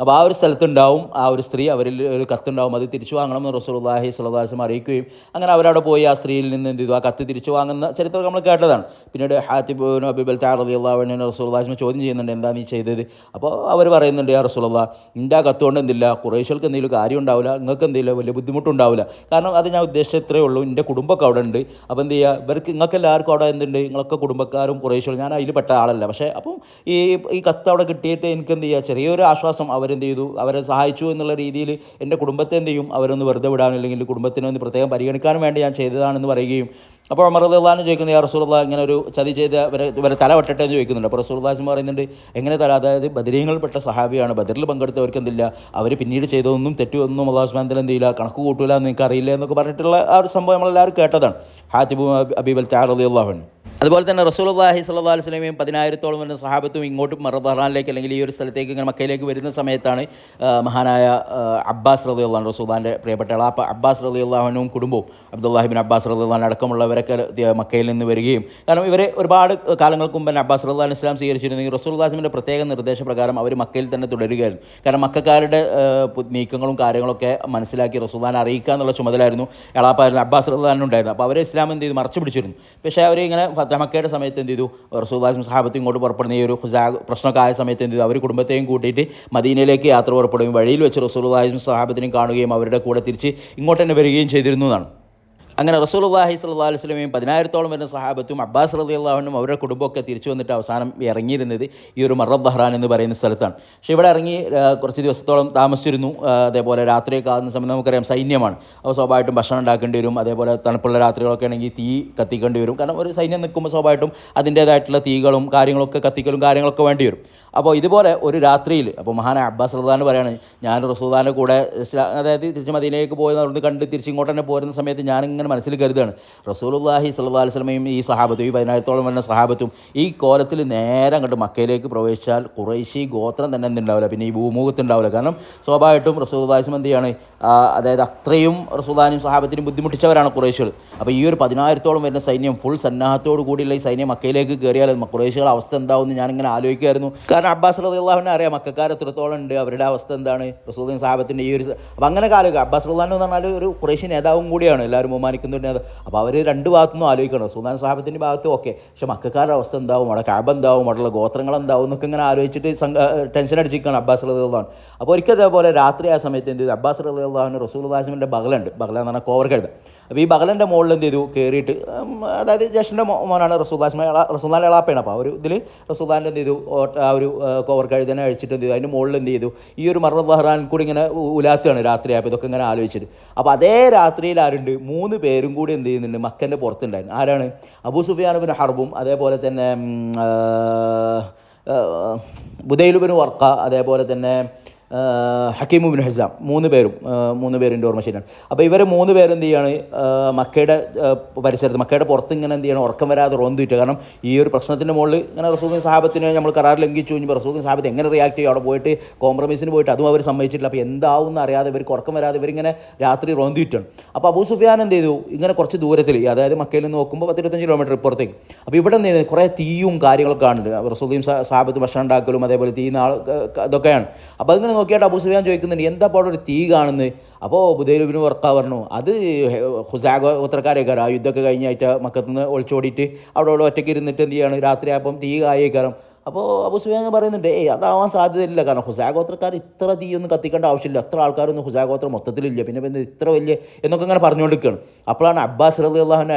അപ്പോൾ ആ ഒരു സ്ഥലത്ത് സ്ഥലത്തുണ്ടാവും ആ ഒരു സ്ത്രീ അവരിൽ ഒരു കത്തുണ്ടാവും അത് തിരിച്ചു വാങ്ങണമെന്ന് റസൂലുള്ളാഹി വസല്ലം അറിയിക്കുകയും അങ്ങനെ അവരവിടെ പോയി ആ സ്ത്രീയിൽ നിന്ന് എന്ത് ചെയ്തു? ആ കത്ത് തിരിച്ചു വാങ്ങുന്ന ചരിത്രം നമ്മൾ കേട്ടതാണ്. പിന്നീട് ഹാത്തിബ് അബിബൽ താറതി അള്ളാഹുവിനെ റസൂലുള്ളാഹിനെ ചോദ്യം ചെയ്യുന്നുണ്ട് എന്താ നീ ചെയ്തത്? അപ്പോൾ അവർ പറയുന്നുണ്ട് യാ റസൂലുള്ള എന്റെ ആ കത്തുകൊണ്ട് എന്തില്ല? കുറേശ്ശികൾക്ക് എന്തെങ്കിലും കാര്യം ഉണ്ടാവില്ല നിങ്ങൾക്ക് എന്തെങ്കിലും വലിയ ബുദ്ധിമുട്ടുണ്ടാവില്ല കാരണം അത് ഞാൻ ഉദ്ദേശിച്ച ഇത്രയേ ഉള്ളൂ എന്റെ കുടുംബമൊക്കെ അവിടെ ഉണ്ട്. അപ്പോൾ എന്ത് ചെയ്യുക ഇവർക്ക് നിങ്ങൾക്ക് എല്ലാവർക്കും അവിടെ എന്തുണ്ട്? നിങ്ങളൊക്കെ കുടുംബക്കാരും കുറേശ്യരും ഞാൻ അതിൽ പെട്ട ആളല്ല. പക്ഷേ അപ്പം ഈ ഈ കത്ത് അവിടെ കിട്ടിയിട്ട് എനിക്ക് എന്ത് ചെയ്യുക ചെറിയൊരു ആശ്വാസം അവരെന്ത് ചെയ്തു? അവരെ സഹായിച്ചു എന്നുള്ള രീതിയിൽ എന്റെ കുടുംബത്തെ എന്ത് ചെയ്യും? അവരൊന്ന് വെറുതെ വിടാനും അല്ലെങ്കിൽ കുടുംബത്തിനെ ഒന്ന് പ്രത്യേകം പരിഗണിക്കാനും വേണ്ടി ഞാൻ ചെയ്തതാണെന്ന് പറയുകയും അപ്പോൾ അമർ അള്ളഹാന്ന് ചോദിക്കുന്നത് യാ റസൂലുള്ള ഇങ്ങനെ ഒരു ചതി ചെയ്ത് ഇവരെ തല വെട്ടട്ടെ എന്ന് ചോദിക്കുന്നുണ്ട്. അപ്പോൾ റസൂൽദാസ് പറയുന്നുണ്ട് എങ്ങനെ തല? അതായത് ബദരീങ്ങളിൽപ്പെട്ട സഹാബിയാണ് ബദറിൽ പങ്കെടുത്തവർക്ക് എന്തില്ല അവർ പിന്നീട് ചെയ്തതൊന്നും തെറ്റൊന്നും അള്ളാഹുസ്മാൻ എന്ത് ചെയ്യില്ല കണക്ക് കൂട്ടില്ല എന്ന് നിങ്ങൾക്ക് അറിയില്ല എന്നൊക്കെ പറഞ്ഞിട്ടുള്ള ആ ഒരു സംഭവം നമ്മളെല്ലാവരും കേട്ടതാണ്. ഹാത്തിബു അബീബൽ താറതി അള്ളാഹുൻ അതുപോലെ തന്നെ റസൂലുള്ളാഹി സ്വല്ലല്ലാഹു അലൈഹി വസല്ലമയും പതിനായിരത്തോളം വരുന്ന സഹാബത്തും ഇങ്ങോട്ട് മറദറാനിലേക്ക് അല്ലെങ്കിൽ ഈ ഒരു സ്ഥലത്തേക്ക് ഇങ്ങനെ മക്കയിലേക്ക് വരുന്ന സമയത്താണ് മഹാനായ അബ്ബാസ് അബ്ബാസ് റളിയല്ലാഹു റസൂദാന്റെ പ്രിയപ്പെട്ട ആളാപ്പ അബ്ബാസ് റളിയല്ലാഹുനും കുടുംബവും അബ്ദുല്ലാഹിബിൻ അബ്ബാസ് റളിയല്ലാഹു അടക്കമുള്ളവരൊക്കെ തി- മക്കയിൽ നിന്ന് വരികയും. കാരണം ഇവരെ ഒരുപാട് കാലങ്ങൾക്ക് മുമ്പ് തന്നെ അബ്ബാസ് റളിയല്ലാഹു ഇസ്ലാം സ്വീകരിച്ചിരുന്നെങ്കിൽ റസൂലുള്ളാഹിമിന്റെ പ്രത്യേക നിർദ്ദേശപ്രകാരം അവർ മക്കയിൽ തന്നെ തുടരുകയായിരുന്നു. കാരണം മക്കാരുടെ നീക്കങ്ങളും കാര്യങ്ങളൊക്കെ മനസ്സിലാക്കി റസൂൽദാൻ അറിയിക്കുക എന്നുള്ള ചുമതലയായിരുന്നു എളാപ്പായിരുന്നു അബ്ബാസ് ഉണ്ടായിരുന്നു അപ്പോൾ അവരെ ഇസ്ലാം എന്ത് ചെയ്തു? മറച്ചു പിടിച്ചിരുന്നു. പക്ഷേ അവർ ഇങ്ങനെ ഫത്തമക്കയുടെ സമയത്ത് എന്ത് ചെയ്തു? റസൂദാസും സഹാബത്തും ഇങ്ങോട്ട് പുറപ്പെടുന്ന ഈ ഒരു ഹുസാ പ്രശ്നമൊക്കെ ആയ സമയത്ത് എന്ത് ചെയ്തു? അവർ കുടുംബത്തെയും കൂട്ടിയിട്ട് മദീനയിലേക്ക് യാത്ര പുറപ്പെടുകയും വഴിയിൽ വെച്ച് റസൂലുള്ളാഹിയും സഹാബത്തിനെയും കാണുകയും അവരുടെ കൂടെ തിരിച്ച് ഇങ്ങോട്ട് തന്നെ വരികയും ചെയ്തിരുന്നു എന്നാണ്. അങ്ങനെ റസൂലുള്ളാഹി സ്വല്ലല്ലാഹു അലൈഹി വസല്ലമയും പതിനായിരത്തോളം വരുന്ന സഹാബത്തും അബ്ബാസ് റളിയല്ലാഹുവിനും അവരുടെ കുടുംബമൊക്കെ തിരിച്ചു വന്നിട്ട് അവസാനം ഇറങ്ങിയിരുന്നത് ഈ ഒരു മറബ് ബഹ്റാൻ എന്ന് പറയുന്ന സ്ഥലത്താണ്. പക്ഷേ ഇവിടെ ഇറങ്ങി കുറച്ച് ദിവസത്തോളം താമസിച്ചിരുന്നു. അതേപോലെ രാത്രിയൊക്കെ ആകുന്ന സമയത്ത് നമുക്കറിയാം സൈന്യമാണ്. അപ്പോൾ സ്വാഭാവികമായിട്ടും ഭക്ഷണം ഉണ്ടാക്കേണ്ടി വരും. അതേപോലെ തണുപ്പുള്ള രാത്രികളൊക്കെ ആണെങ്കിൽ തീ കത്തിക്കേണ്ടി വരും. കാരണം ഒരു സൈന്യം നിൽക്കുമ്പോൾ സ്വാഭാവികമായിട്ടും അതിന്റേതായിട്ടുള്ള തീകളും കാര്യങ്ങളൊക്കെ കത്തിക്കലും കാര്യങ്ങളൊക്കെ വേണ്ടി വരും. അപ്പോൾ ഇതുപോലെ ഒരു രാത്രിയിൽ അപ്പോൾ മഹാന അബ്ബാസ് റഹ്ദാൻ പറയാണ് ഞാൻ റസൂദാന്റെ കൂടെ അതായത് തിരിച്ച് മദീനയിലേക്ക് പോയി കണ്ട് തിരിച്ച് ഇങ്ങോട്ട് തന്നെ പോരുന്ന സമയത്ത് ഞാനിങ്ങനെ മനസ്സിൽ കരുതാണ് റസൂലുള്ളാഹി സല്ലാ അലൈഹി വസല്ലമയും ഈ സഹാബത്തും ഈ പതിനായിരത്തോളം വരുന്ന സഹാബത്തും ഈ കോലത്തിൽ നേരെ അങ്ങോട്ട് മക്കയിലേക്ക് പ്രവേശിച്ചാൽ കുറേശ്ശി ഗോത്രം തന്നെ എന്തുണ്ടാവില്ല? പിന്നെ ഈ ഭൂമുഖത്ത് ഉണ്ടാവില്ല കാരണം സ്വാഭാവികമായിട്ടും റസൂൽദാസും എന്ത് ചെയ്യാണ്? അതായത് അത്രയും റസൂദാനും സഹാബത്തിനും ബുദ്ധിമുട്ടിച്ചവരാണ് കുറേശികൾ അപ്പോൾ ഈ ഒരു പതിനായിരത്തോളം വരുന്ന സൈന്യം ഫുൾ സന്നാഹത്തോടു കൂടിയുള്ള ഈ സൈന്യം മക്കയിലേക്ക് കയറിയാൽ കുറേശ്ശികളുടെ അവസ്ഥ എന്താവുമെന്ന് ഞാനിങ്ങനെ ആലോചിക്കുമായിരുന്നു കാരണം അബ്ബാസ് അള്ളാഹുനെ അറിയാം മക്കാർ എത്രത്തോളം ഉണ്ട് അവരുടെ അവസ്ഥ എന്താണ്? റസൂദ്ദീൻ സാഹബത്തിന്റെ ഈ ഒരു അപ്പം അങ്ങനെ കാലം അബ്ബാസ് റഹ്ലാൻ എന്ന് പറഞ്ഞാൽ ഒരു കുറേശ്ശി നേതാവും കൂടിയാണ്. എല്ലാവരും ബഹുമാനിക്കുന്ന ഒരു അപ്പോൾ അവർ രണ്ട് ഭാഗത്തുനിന്നും ആലോചിക്കണം. സുൽത്താൻ സാഹിബത്തിന്റെ ഭാഗത്ത് ഓക്കെ. പക്ഷേ മക്കാരുടെ അവസ്ഥ എന്താവും? അവിടെ കാബ് എന്താവും? അവിടെയുള്ള ഗോത്രങ്ങൾ എന്താവും? എന്നൊക്കെ ഇങ്ങനെ ആലോചിച്ചിട്ട് ടെൻഷൻ അടിച്ചിരിക്കുകയാണ് അബ്ബാസ് റഹ്ലാൻ അപ്പോൾ ഒരിക്കൽ അതേപോലെ രാത്രി ആ സമയത്ത് എന്ത് ചെയ്തു? അബ്ബാസ് റളിയല്ലാഹുവിന് റസൂൽ ഹാസിമിന്റെ ബഹലുണ്ട് ബഹല എന്ന് പറഞ്ഞാൽ കോവർ കഴുത. അപ്പോൾ ഈ ബഹലന്റെ മുകളിൽ എന്ത് ചെയ്തു? കയറിയിട്ട് അതായത് ജ്യേഷ്ഠന്റെ മോനാണ് റസൂൽ ഹാസിമ റസൂദാൻ എളാപ്പയാണ്. അപ്പോൾ ആ ഒരു ഇതിൽ റസൂദാന്റെ എന്ത് ചെയ്തു? ആ ഒരു കോവർ കഴുതനെ അഴിച്ചിട്ട് എന്ത് ചെയ്തു? അതിന്റെ മുകളിൽ എന്ത് ചെയ്തു? ഈ ഒരു മറ ബഹ്റാൻ കൂടി ഇങ്ങനെ ഉലാത്തുകയാണ് രാത്രി അപ്പോൾ ഇതൊക്കെ ഇങ്ങനെ ആലോചിച്ചിട്ട്. അപ്പോൾ അതേ രാത്രിയിൽ ആരുണ്ട്? മൂന്ന് പേരും കൂടി എന്ത് ചെയ്യുന്നുണ്ട്? മക്കന്റെ പുറത്തുണ്ടായിരുന്നു. ആരാണ്? അബൂ സുഫിയാനുബിൻ ഹർബും അതേപോലെ തന്നെ ബുദൈലുബിൻ വർക്ക അതേപോലെ തന്നെ ആ, ഹക്കീമുബിൻ ഹസാം മൂന്ന് പേരും മൂന്ന് പേരിന്റെ ഓർമ്മ ശരിയാണ്. അപ്പോൾ ഇവരെ മൂന്ന് പേരും ചെയ്യാണ്? മക്കയുടെ പരിസരത്ത് മക്കയുടെ പുറത്ത് ഇങ്ങനെ എന്ത് ചെയ്യണം? ഉറക്കം വരാതെ റോന്തിട്ട് കാരണം ഈ ഒരു പ്രശ്നത്തിന്റെ മുകളിൽ ഇങ്ങനെ റസൂദ്ദീൻ സാഹബത്തിന് നമ്മൾ കരാർ ലംഘിച്ചു. കഴിഞ്ഞപ്പോൾ റസൂദ്ദീൻ സാഹബത്ത് എങ്ങനെ റിയാക്ട് ചെയ്യും? അവിടെ പോയിട്ട് കോംപ്രമൈസിന് പോയിട്ട് അതും അവർ സമ്മതിച്ചിട്ടില്ല. അപ്പോൾ എന്താവും അറിയാതെ ഇവർക്ക് ഉറക്കം വരാതെ ഇവരിങ്ങനെ രാത്രി റോന്തിയിട്ടാണ് അപ്പോൾ അബൂ സുഫിയാൻ എന്ത് ചെയ്തു? ഇങ്ങനെ കുറച്ച് ദൂരത്തിൽ അതായത് മക്കയിൽ നിന്ന് നോക്കുമ്പോൾ പത്തിരുപത്തഞ്ച് കിലോമീറ്റർ ഇപ്പുറത്തേക്ക്. അപ്പോൾ ഇവിടെ ചെയ്യുന്നത് കുറേ തീയും കാര്യങ്ങളൊക്കെ കാണുന്നുണ്ട്. റസൂദ്ദീൻ സാഹബത്ത് ഭക്ഷണം ഉണ്ടാക്കലും അതേപോലെ തീ നാൾ ഇതൊക്കെയാണ്. അപ്പോൾ അതിങ്ങനെ നോക്കിയിട്ട് അബൂ സുഫിയാൻ ചോദിക്കുന്നുണ്ട് എന്താ അപ്പോൾ ഒരു തീ കാണുന്നത്? അപ്പോൾ ബുദൈലുബിന് വർക്ക പറഞ്ഞു അത് ഹുസാഗോ ഉത്തരക്കാരേക്കാർ ആ യുദ്ധമൊക്കെ കഴിഞ്ഞായിട്ട് മക്കത്തുനിന്ന് ഒളിച്ചോടിയിട്ട് അവിടെ അവിടെ ഒറ്റയ്ക്ക് ഇരുന്നിട്ട് എന്ത് ചെയ്യാണ്? രാത്രി ആയപ്പം തീ കായേക്കാരം. അപ്പോൾ അബു സുഫിയാൻ പറയുന്നുണ്ട് ഏയ് അതാവാൻ സാധ്യതയില്ല. കാരണം ഹുസാ ഗോത്രക്കാർ ഇത്ര തീയൊന്നും കത്തിക്കേണ്ട ആവശ്യമില്ല. അത്ര ആൾക്കാരൊന്നും ഹുസാ ഗോത്രം മൊത്തത്തിലില്ല. പിന്നെ പിന്നെ ഇത്ര വലിയ എന്നൊക്കെ ഇങ്ങനെ പറഞ്ഞുകൊണ്ടിരിക്കുകയാണ്. അപ്പോഴാണ് അബ്ബാസ് റലി അള്ളാഹുനെ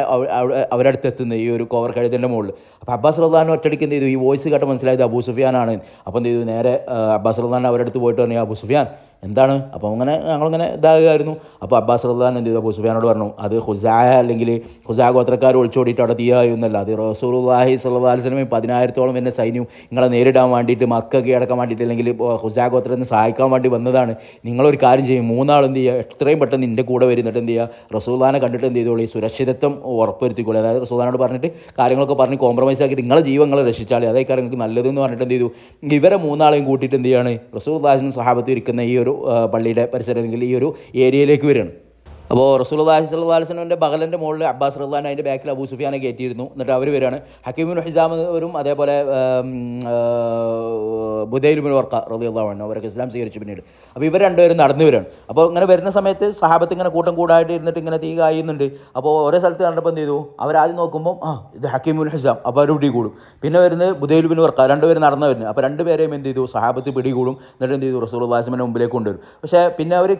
അവരടുത്ത് എത്തുന്നത് ഈ ഒരു കോവർ കഴുതിന്റെ മുകളിൽ. അപ്പോൾ അബ്ബാസ് റഹ്ലാൻ ഒറ്റടിക്ക് എന്ത് ചെയ്തു? ഈ വോയിസ് കേട്ട് മനസ്സിലായത് അബൂ സുഫിയാനാണ്. അപ്പോൾ എന്ത് ചെയ്തു? നേരെ അബ്ബാസ് റഹ്ലാൻ അവരടുത്ത് പോയിട്ട് പറഞ്ഞു അബൂ സുഫിയാൻ എന്താണ്? അപ്പോൾ അങ്ങനെ ഞങ്ങളിങ്ങനെ ഇതാകുമായിരുന്നു അപ്പോൾ അബ്ബാസ് റഹ്ലാൻ എന്ത് ചെയ്തു? അബൂ സുഫിയാനോട് പറഞ്ഞു അത് ഹുസായ അല്ലെങ്കിൽ ഹുസാ ഗോത്രക്കാർ ഒളിച്ചോടിയിട്ട് അവിടെ തീയായൊന്നല്ല അത് റസൂലുള്ളാഹി സ്വല്ലല്ലാഹി അലൈഹി വസല്ലമയും പതിനായിരത്തോളം എന്നെ സൈന്യം നിങ്ങളെ നേരിടാൻ വേണ്ടിയിട്ട് മക്ക കീഴടക്കാൻ വേണ്ടിയിട്ട് അല്ലെങ്കിൽ ഹുസാ ഗോത്രത്തിന് സഹായിക്കാൻ വേണ്ടി വന്നതാണ്. നിങ്ങളൊരു കാര്യം ചെയ്യും. മൂന്നാൾ എന്ത് ചെയ്യുക? എത്രയും പെട്ടെന്ന് നിന്റെ കൂടെ വരുന്നിട്ട് എന്ത് ചെയ്യുക? റസൂല്ലാനെ കണ്ടിട്ട് എന്ത് ചെയ്തോളൂ? ഈ സുരക്ഷിതത്വം ഉറപ്പുവരുത്തിക്കോളൂ. അതായത് റസൂലാനോട് പറഞ്ഞിട്ട് കാര്യങ്ങളൊക്കെ പറഞ്ഞ് കോംപ്രമൈസ് ആക്കിയിട്ട് നിങ്ങളെ ജീവങ്ങളെ രക്ഷിച്ചാളി. അതേ കാര്യം നിങ്ങൾക്ക് നല്ലതെന്ന് പറഞ്ഞിട്ട് എന്ത് ചെയ്തു? ഇവരെ മൂന്നാളെയും കൂട്ടിയിട്ട് എന്ത് ചെയ്യാണ്? റസൂൽ ദാസിനും ഇരിക്കുന്ന ഈ ഒരു പള്ളിയുടെ പരിസരം അല്ലെങ്കിൽ ഈ ഒരു ഏരിയയിലേക്ക് വരികയാണ്. അപ്പോൾ അലൈഹി വസല്ലമയുടെ ബഗലിന്റെ മുകളിൽ അബ്ബാസ് റഹ്ലാൻ അതിന്റെ ബാക്കിൽ അബൂ സുഫിയാനെ കയറ്റിയിരുന്നു. എന്നിട്ട് അവർ വരികയാണ് ഹക്കീമുൻ ഹിസാം വരും അതേപോലെ ബുദൈലുബിൻ വർക്ക അൻഹു അവരൊക്കെ ഇസ്ലാം സ്വീകരിച്ചു പിന്നീട്. അപ്പോൾ ഇവർ രണ്ടുപേരും നടന്നു വരികയാണ് അപ്പോൾ ഇങ്ങനെ വരുന്ന സമയത്ത് സഹാബത്ത് ഇങ്ങനെ കൂട്ടം കൂടായിട്ട് ഇരുന്നിട്ട് ഇങ്ങനെ തീ കായുന്നുണ്ട്. അപ്പോൾ ഓരോ സ്ഥലത്ത് കണ്ടപ്പോൾ എന്ത് ചെയ്തു? അവരാദ്യം നോക്കുമ്പോൾ ആ ഇത് ഹക്കീമുൽ ഹിസാം. അപ്പോൾ അവർ പിടികൂടും പിന്നെ വരുന്നത് ബുദൈലുബിൻ വർക്ക രണ്ടുപേരും നടന്നു വരുന്നത്. അപ്പോൾ രണ്ടുപേരെയും എന്ത് ചെയ്തു? സഹാബത്ത് പിടികൂടും എന്നിട്ട് എന്ത് ചെയ്തു? റസൂൽ അള്ളാഹിസ്മിന്റെ മുമ്പിലേക്ക് കൊണ്ടുവരും. പക്ഷേ പിന്നെ അവർ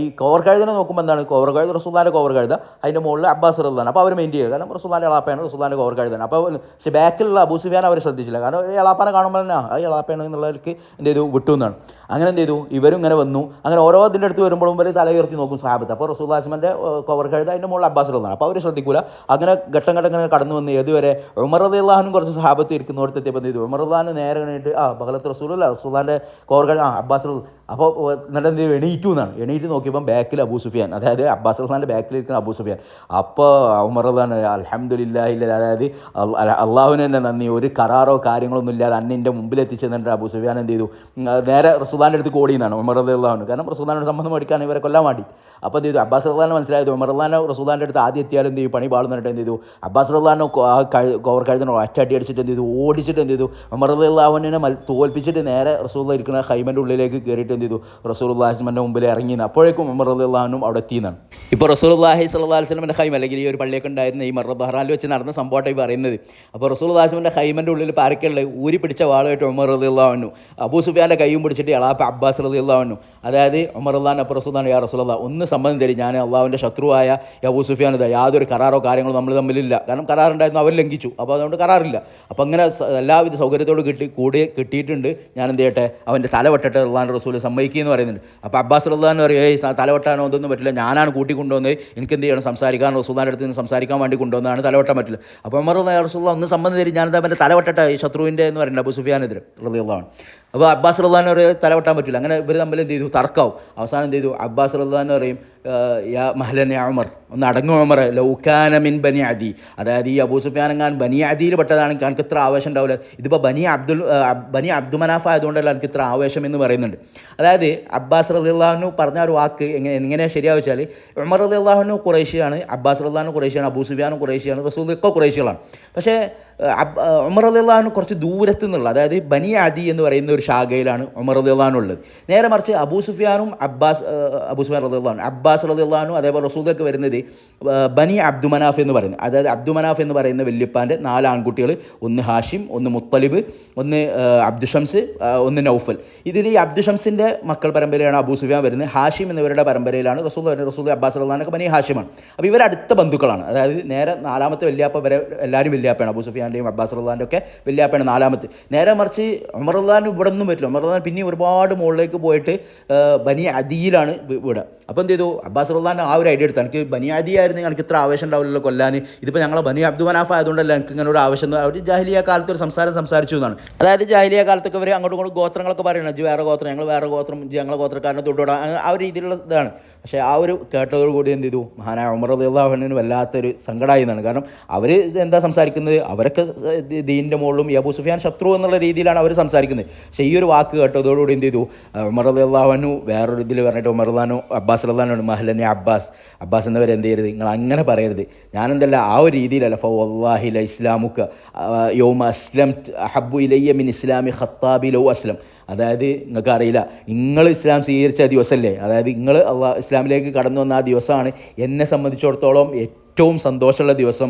ഈ കവർ കഴുതനെ നോക്കുമ്പോൾ എന്താണ്? കവർ കഴുത റസൂല്ലാന്റെ കവർ കഴുത അതിന്റെ മുകളിൽ അബ്ബാസ് റദ്ദാണ് അപ്പോൾ അവർ മെയിൻ ചെയ്യുക. കാരണം റസൂല്ലാന്റെ എളാപ്പയാണ് റസൂല്ലാന്റെ കവർ കഴുതാണ് അപ്പോൾ പക്ഷേ ബാക്കിലുള്ള അബൂ സുഫിയാൻ അവർ ശ്രദ്ധിച്ചില്ല. കാരണം ഒരു എളാപ്പാനെ കാണുമ്പോൾ തന്നെ ആ എളാപ്പയാണ് എന്നുള്ളവർക്ക് എന്ത് ചെയ്തു? വിട്ടു എന്നാണ്. അങ്ങനെ എന്ത് ചെയ്തു? ഇവരും ഇങ്ങനെ വന്നു. അങ്ങനെ ഓരോ ഇതിന്റെ അടുത്ത് വരുമ്പോഴും ഇവർ തല ഉയർത്തി നോക്കും സാബത്ത്. അപ്പോൾ റസൂല്ലാസ്മന്റെ കവർ കഴുത അതിന്റെ മുകളിൽ അബ്ബാസ് റദ്ദാണ് അപ്പോൾ അവർ ശ്രദ്ധിക്കൂല. അങ്ങനെ ഘട്ടം ഘട്ടം ഇങ്ങനെ കടന്നു വന്ന് ഏതുവരെ ഉമർ അള്ളാഹനും കുറച്ച് സാബത്ത് ഇരിക്കുന്നിടത്ത് എത്തിയപ്പോൾ എന്ത് ചെയ്തു? ഉമർ അള്ളഹാൻ നേരെ കഴിഞ്ഞിട്ട് ആ ബഹലത്ത് റസൂലല്ല റസൂല്ലാന്റെ കവർ കഴുത ആ അബ്ബാസ് അപ്പോൾ എന്നിട്ട് എന്ത് എണീറ്റു എന്നാണ്. എണീറ്റ് നോക്കിയപ്പം ബാക്കിൽ അബൂ സുഫിയാൻ അതായത് അബ്ബാസ് റഹ്ലാന്റെ ബാക്കിലിരിക്കുന്ന അബൂ സുഫിയാൻ. അപ്പോൾ ഉമർ അലഹമ്മദില്ലാഹില്ല അതായത് അള്ളാഹുവിന് തന്നെ നന്ദി. ഒരു കരാറോ കാര്യങ്ങളൊന്നും ഇല്ലാതെ അന്നിന്റെ മുമ്പിൽ എത്തിച്ചെന്നിട്ട് അബൂ സുഫിയാൻ എന്ത് ചെയ്തു? നേരെ റസുദാന്റെ അടുത്ത് കോടി എന്നാണ് ഉമർ അള്ളാഹുന് കാരണം റസുദാനോട് സംബന്ധം മേടിക്കാൻ ഇവരെ കൊല്ലാൻ വേണ്ടി. അപ്പോൾ എന്ത് ചെയ്തു? അബ്ബാസ് റഹ്ലാൻ മനസ്സിലായത് ഉമർ അള്ളഹാനെ റസുദാന്റെ അടുത്ത് ആദ്യം എത്തിയാലും എന്ത് ചെയ്യും? പണി പാടുന്നിട്ട് എന്ത് ചെയ്തു? അബ്ബാസ് റഹ്ലാനോ കവർ കഴുതണോ അറ്റാട്ടി അടിച്ചിട്ട് എന്ത് ചെയ്തു? ഓടിച്ചിട്ട് എന്ത് ചെയ്തു? ഉമർ അള്ളാഹുവിനെ തോൽപ്പിച്ചിട്ട് നേരെ റസൂദ് ഇരിക്കുന്ന ഹൈമന്റെ ഉള്ളിലേക്ക് കയറിയിട്ട് എന്ത് ചെയ്തു? റസൂൽ അള്ളാഹിസ്മന്റെ മുമ്പിൽ ഇറങ്ങി അപ്പോഴേക്കും ഉമർ അള്ളാഹനും അവിടെ എത്തിയെന്നാണ് ഇപ്പോൾ റസൂൽ അള്ളാഹി സ്വല്ലാ വസ്ലമിന്റെ ഹൈം അല്ലെങ്കിൽ ഈ ഒരു പള്ളിയൊക്കെ ഉണ്ടായിരുന്ന ഈ മറ ബഹ്റാനിൽ വെച്ച് നടന്ന സംഭവമായിട്ട് പറയുന്നത്. അപ്പോൾ റസൂൽ അള്ളാഹിസ്മിന്റെ ഹൈമന്റെ ഉള്ളിൽ പാരക്കുള്ള ഊരി പിടിച്ച വാളുമായിട്ട് ഉമർ അള്ളാഹനു അബൂ സുഫിയാന്റെ കൈയും പിടിച്ചിട്ട് അളാപ്പ അബ്ബാസ് അള്ളാഹനു അതായത് ഉമർ അള്ളഹാൻ അപ്പോൾ റസൂലാണ് യാ റസൂൽ ഒന്ന് സംബന്ധം തരും. ഞാൻ അള്ളാഹുവിന്റെ ശത്രുവായ അബൂ സുഫിയാൻ ഇതാ യാതൊരു കരാറോ കാര്യങ്ങളോ നമ്മൾ തമ്മിലില്ല. കാരണം കരാറുണ്ടായിരുന്നു അവർ ലംഘിച്ചു. അപ്പോൾ അതുകൊണ്ട് കരാറില്ല. അപ്പോൾ അങ്ങനെ എല്ലാവിധ സൗകര്യത്തോട് കിട്ടി കൂടി കിട്ടിയിട്ടുണ്ട്. ഞാൻ എന്ത് ചെയ്യട്ടെ? അവന്റെ തല അള്ളാഹാൻ റസൂൽ സമ്മതിക്കുക എന്ന് പറയുന്നുണ്ട്. അപ്പോൾ അബ്ബാസ് റഹ്ലാൻ പറയും ഏയ് തലവട്ടാനോ ഒന്നും പറ്റില്ല. ഞാനാണ് കൂട്ടി കൊണ്ടുവന്നത് എനിക്ക് എന്ത് ചെയ്യണം? സംസാരിക്കാൻ റസൂദാന്റെ അടുത്ത് നിന്ന് സംസാരിക്കാൻ വേണ്ടി കൊണ്ടുവന്നതാണ്. തലവട്ടാൻ പറ്റില്ല. അപ്പോൾ അമർ റസൂള്ള ഒന്ന് സംബന്ധം തരും ഞാനെന്താ അവന്റെ ഈ ശത്രുവിന്റെ എന്ന് പറയുന്നത് അബു സുഫിയാനെതിരെ റളിയല്ലാഹു അപ്പോൾ അബ്ബാസ് റഹ്ലാൻ പറയും തലവെട്ടാൻ പറ്റില്ല. അങ്ങനെ ഇവർ തമ്മിൽ എന്ത് ചെയ്തു? തർക്കാവും. അവസാനം എന്ത് ചെയ്തു? അബ്ബാസ് റഹ്ലാൻ പറയും "ഏഹ്, യാ മഹലൻ ഉമർ. ഒന്ന് അടങ്ങും ഉമർ. ലൗക്കാന മിൻ ബനി അദി. അതായത് ഈ അബൂ സുഫിയാനങ്ങാൻ ബനി അദിയിൽ പെട്ടതാണെങ്കിൽ എനിക്ക് ഇത്ര ആവേശം ഉണ്ടാവില്ല. ഇതിപ്പോൾ ബനി അബ്ദുൽ ബനി അബ്ദു മനാഫ ആയതുകൊണ്ടല്ല എനിക്ക് ഇത്ര ആവേശം എന്ന് പറയുന്നുണ്ട്. അതായത് അബ്ബാസ് റളിയല്ലാഹു പറഞ്ഞ ഒരു വാക്ക് എങ്ങനെ എങ്ങനെയാണ് ശരിയാ വെച്ചാൽ ഉമർ അള്ളാഹുനു കുറേശ്യാണ് അബ്ബാസ് റളിയല്ലാഹു കുറേശ്യാണ് അബൂ സുഫിയാനും കുറേശ്യാണ് റസൂൽ ഒക്കെ കുറേശ്യകളാണ് പക്ഷേ ഉമർ റളിയല്ലാഹു കുറച്ച് ദൂരത്തു നിന്നുള്ള അതായത് ബനി അദി എന്ന് പറയുന്ന ഒരു ശാഖയിലാണ് ഉമർ റളിയല്ലാഹു ഉള്ളത്. നേരെ മറിച്ച് അബൂ സുഫിയാനും അബ്ബാസ് അബൂ സുഫിയാൻ റളിയല്ലാഹു അബ്ബാസ് റളിയല്ലാഹു അതേപോലെ റസൂദൊക്കെ വരുന്നത് ബനി അബ്ദു മനാഫ് എന്ന് പറയുന്നത്. അതായത് അബ്ദു മനാഫ് എന്ന് പറയുന്ന വല്യപ്പാന്റെ നാല് ആൺകുട്ടികൾ ഒന്ന് ഹാഷിം ഒന്ന് മുത്തലിബ് ഒന്ന് അബ്ദു അബ്ദുഷംസ് ഒന്ന് നൗഫൽ. ഇതിൽ ഈ അബ്ദുഷംസിന്റെ മക്കൾ പരമ്പരയാണ് അബൂ സുഫിയാൻ വരുന്നത്. ഹാഷിം എന്നിവരുടെ പരമ്പരയിലാണ് റസൂൽ വരുന്നത് റസൂൽ അബ്ബാസ് റഹ്ലാനൊക്കെ ബനി ഹാഷിമാണ് അപ്പോൾ ഇവർ അടുത്ത ബന്ധുക്കളാണ്. അതായത് നേരെ നാലാമത്തെ വല്യാപ്പ വരെ എല്ലാവരും വല്യാപ്പയാണ്. അബൂ സുഫിയാന്റെയും അബ്ബാസ് റഹ്ലാന്റെ ഒക്കെ വല്യാപ്പയാണ് നാലാമത്തെ. നേരെ മറിച്ച് ഉമർ റഹ്ലാൻ ഇവിടെ ഒന്നും പറ്റില്ല. റഹ്ലാൻ പിന്നെ ഒരുപാട് മുകളിലേക്ക് പോയിട്ട് ബനി അദിയിലാണ് വിടുക. വീട് അപ്പോൾ എന്ത് ചെയ്തു? അബ്ബാസ് റഹ്ലാൻ ആ ഒരു ഐഡിയ എടുത്തു. എനിക്ക് ബനി അദി ആയിരുന്നെങ്കിൽ എനിക്ക് ഇത്ര ആവേശം ഉണ്ടാവില്ലല്ലോ കൊല്ലാൻ. ഇതിപ്പോൾ ഞങ്ങൾ ബനി അബ്ദു മനാഫ് ആയതുകൊണ്ടല്ല എനിക്ക് ഇങ്ങനെ ഒരു ആവശ്യം അവർ ജാഹിലിയ കാലത്ത് ഒരു സംസാരം സംസാരിച്ചു എന്നാണ്. അതായത് ജാഹിലിയ കാലത്തൊക്കെ ഇവർ അങ്ങോട്ടും ഇങ്ങോട്ടും ഗോത്രങ്ങളൊക്കെ പറയണം ജി വേറെ ഗോത്രം ഞങ്ങൾ വേറെ ഗോത്രം ഞങ്ങൾ ഞങ്ങളെ ഗോത്രക്കാരനെ തൊട്ടുവിടാം. ആ ഒരു രീതിയിലുള്ള ഇതാണ്. പക്ഷേ ആ ഒരു കേട്ടതോടുകൂടി എന്ത് ചെയ്തു? മഹാനായ ഉമർ അള്ളാഹുവിന് വല്ലാത്തൊരു സങ്കടമായി എന്നാണ്. കാരണം അവർ എന്താ സംസാരിക്കുന്നത്? അവരൊക്കെ ദീനിന്റെ മുകളിലും യബു സുഫിയാൻ ശത്രു എന്നുള്ള രീതിയിലാണ് അവർ സംസാരിക്കുന്നത്. പക്ഷേ ഈ ഒരു വാക്ക് കേട്ടതോടുകൂടി എന്ത് ചെയ്തു? ഉമർ വേറൊരു ഇതിൽ പറഞ്ഞിട്ട് ഉമർ അബ്ബാസ് അള്ളഹാനു മഹലനെ അബ്ബാസ് അബ്ബാസ് എന്നവർ എന്ത് ചെയ്യരുത്? നിങ്ങൾ അങ്ങനെ പറയരുത്. ഞാനെന്തല്ല ആ ഒരു രീതിയിലല്ല ഫോ അള്ളാഹില ഇസ്ലാമുക്ക് യോമ അസ്ലം അഹബു ഇലയ്യ മിൻ ഇസ്ലാമി ഖത്താബി ലോ അസ്ലം. അതായത് നിങ്ങൾക്ക് അറിയില്ല നിങ്ങൾ ഇസ്ലാം സ്വീകരിച്ച ദിവസമല്ലേ അതായത് നിങ്ങൾ അള്ളാഹ് ഇസ്ലാമിലേക്ക് കടന്നു വന്ന ആ ദിവസമാണ് എന്നെ സംബന്ധിച്ചിടത്തോളം ഏറ്റവും സന്തോഷമുള്ള ദിവസം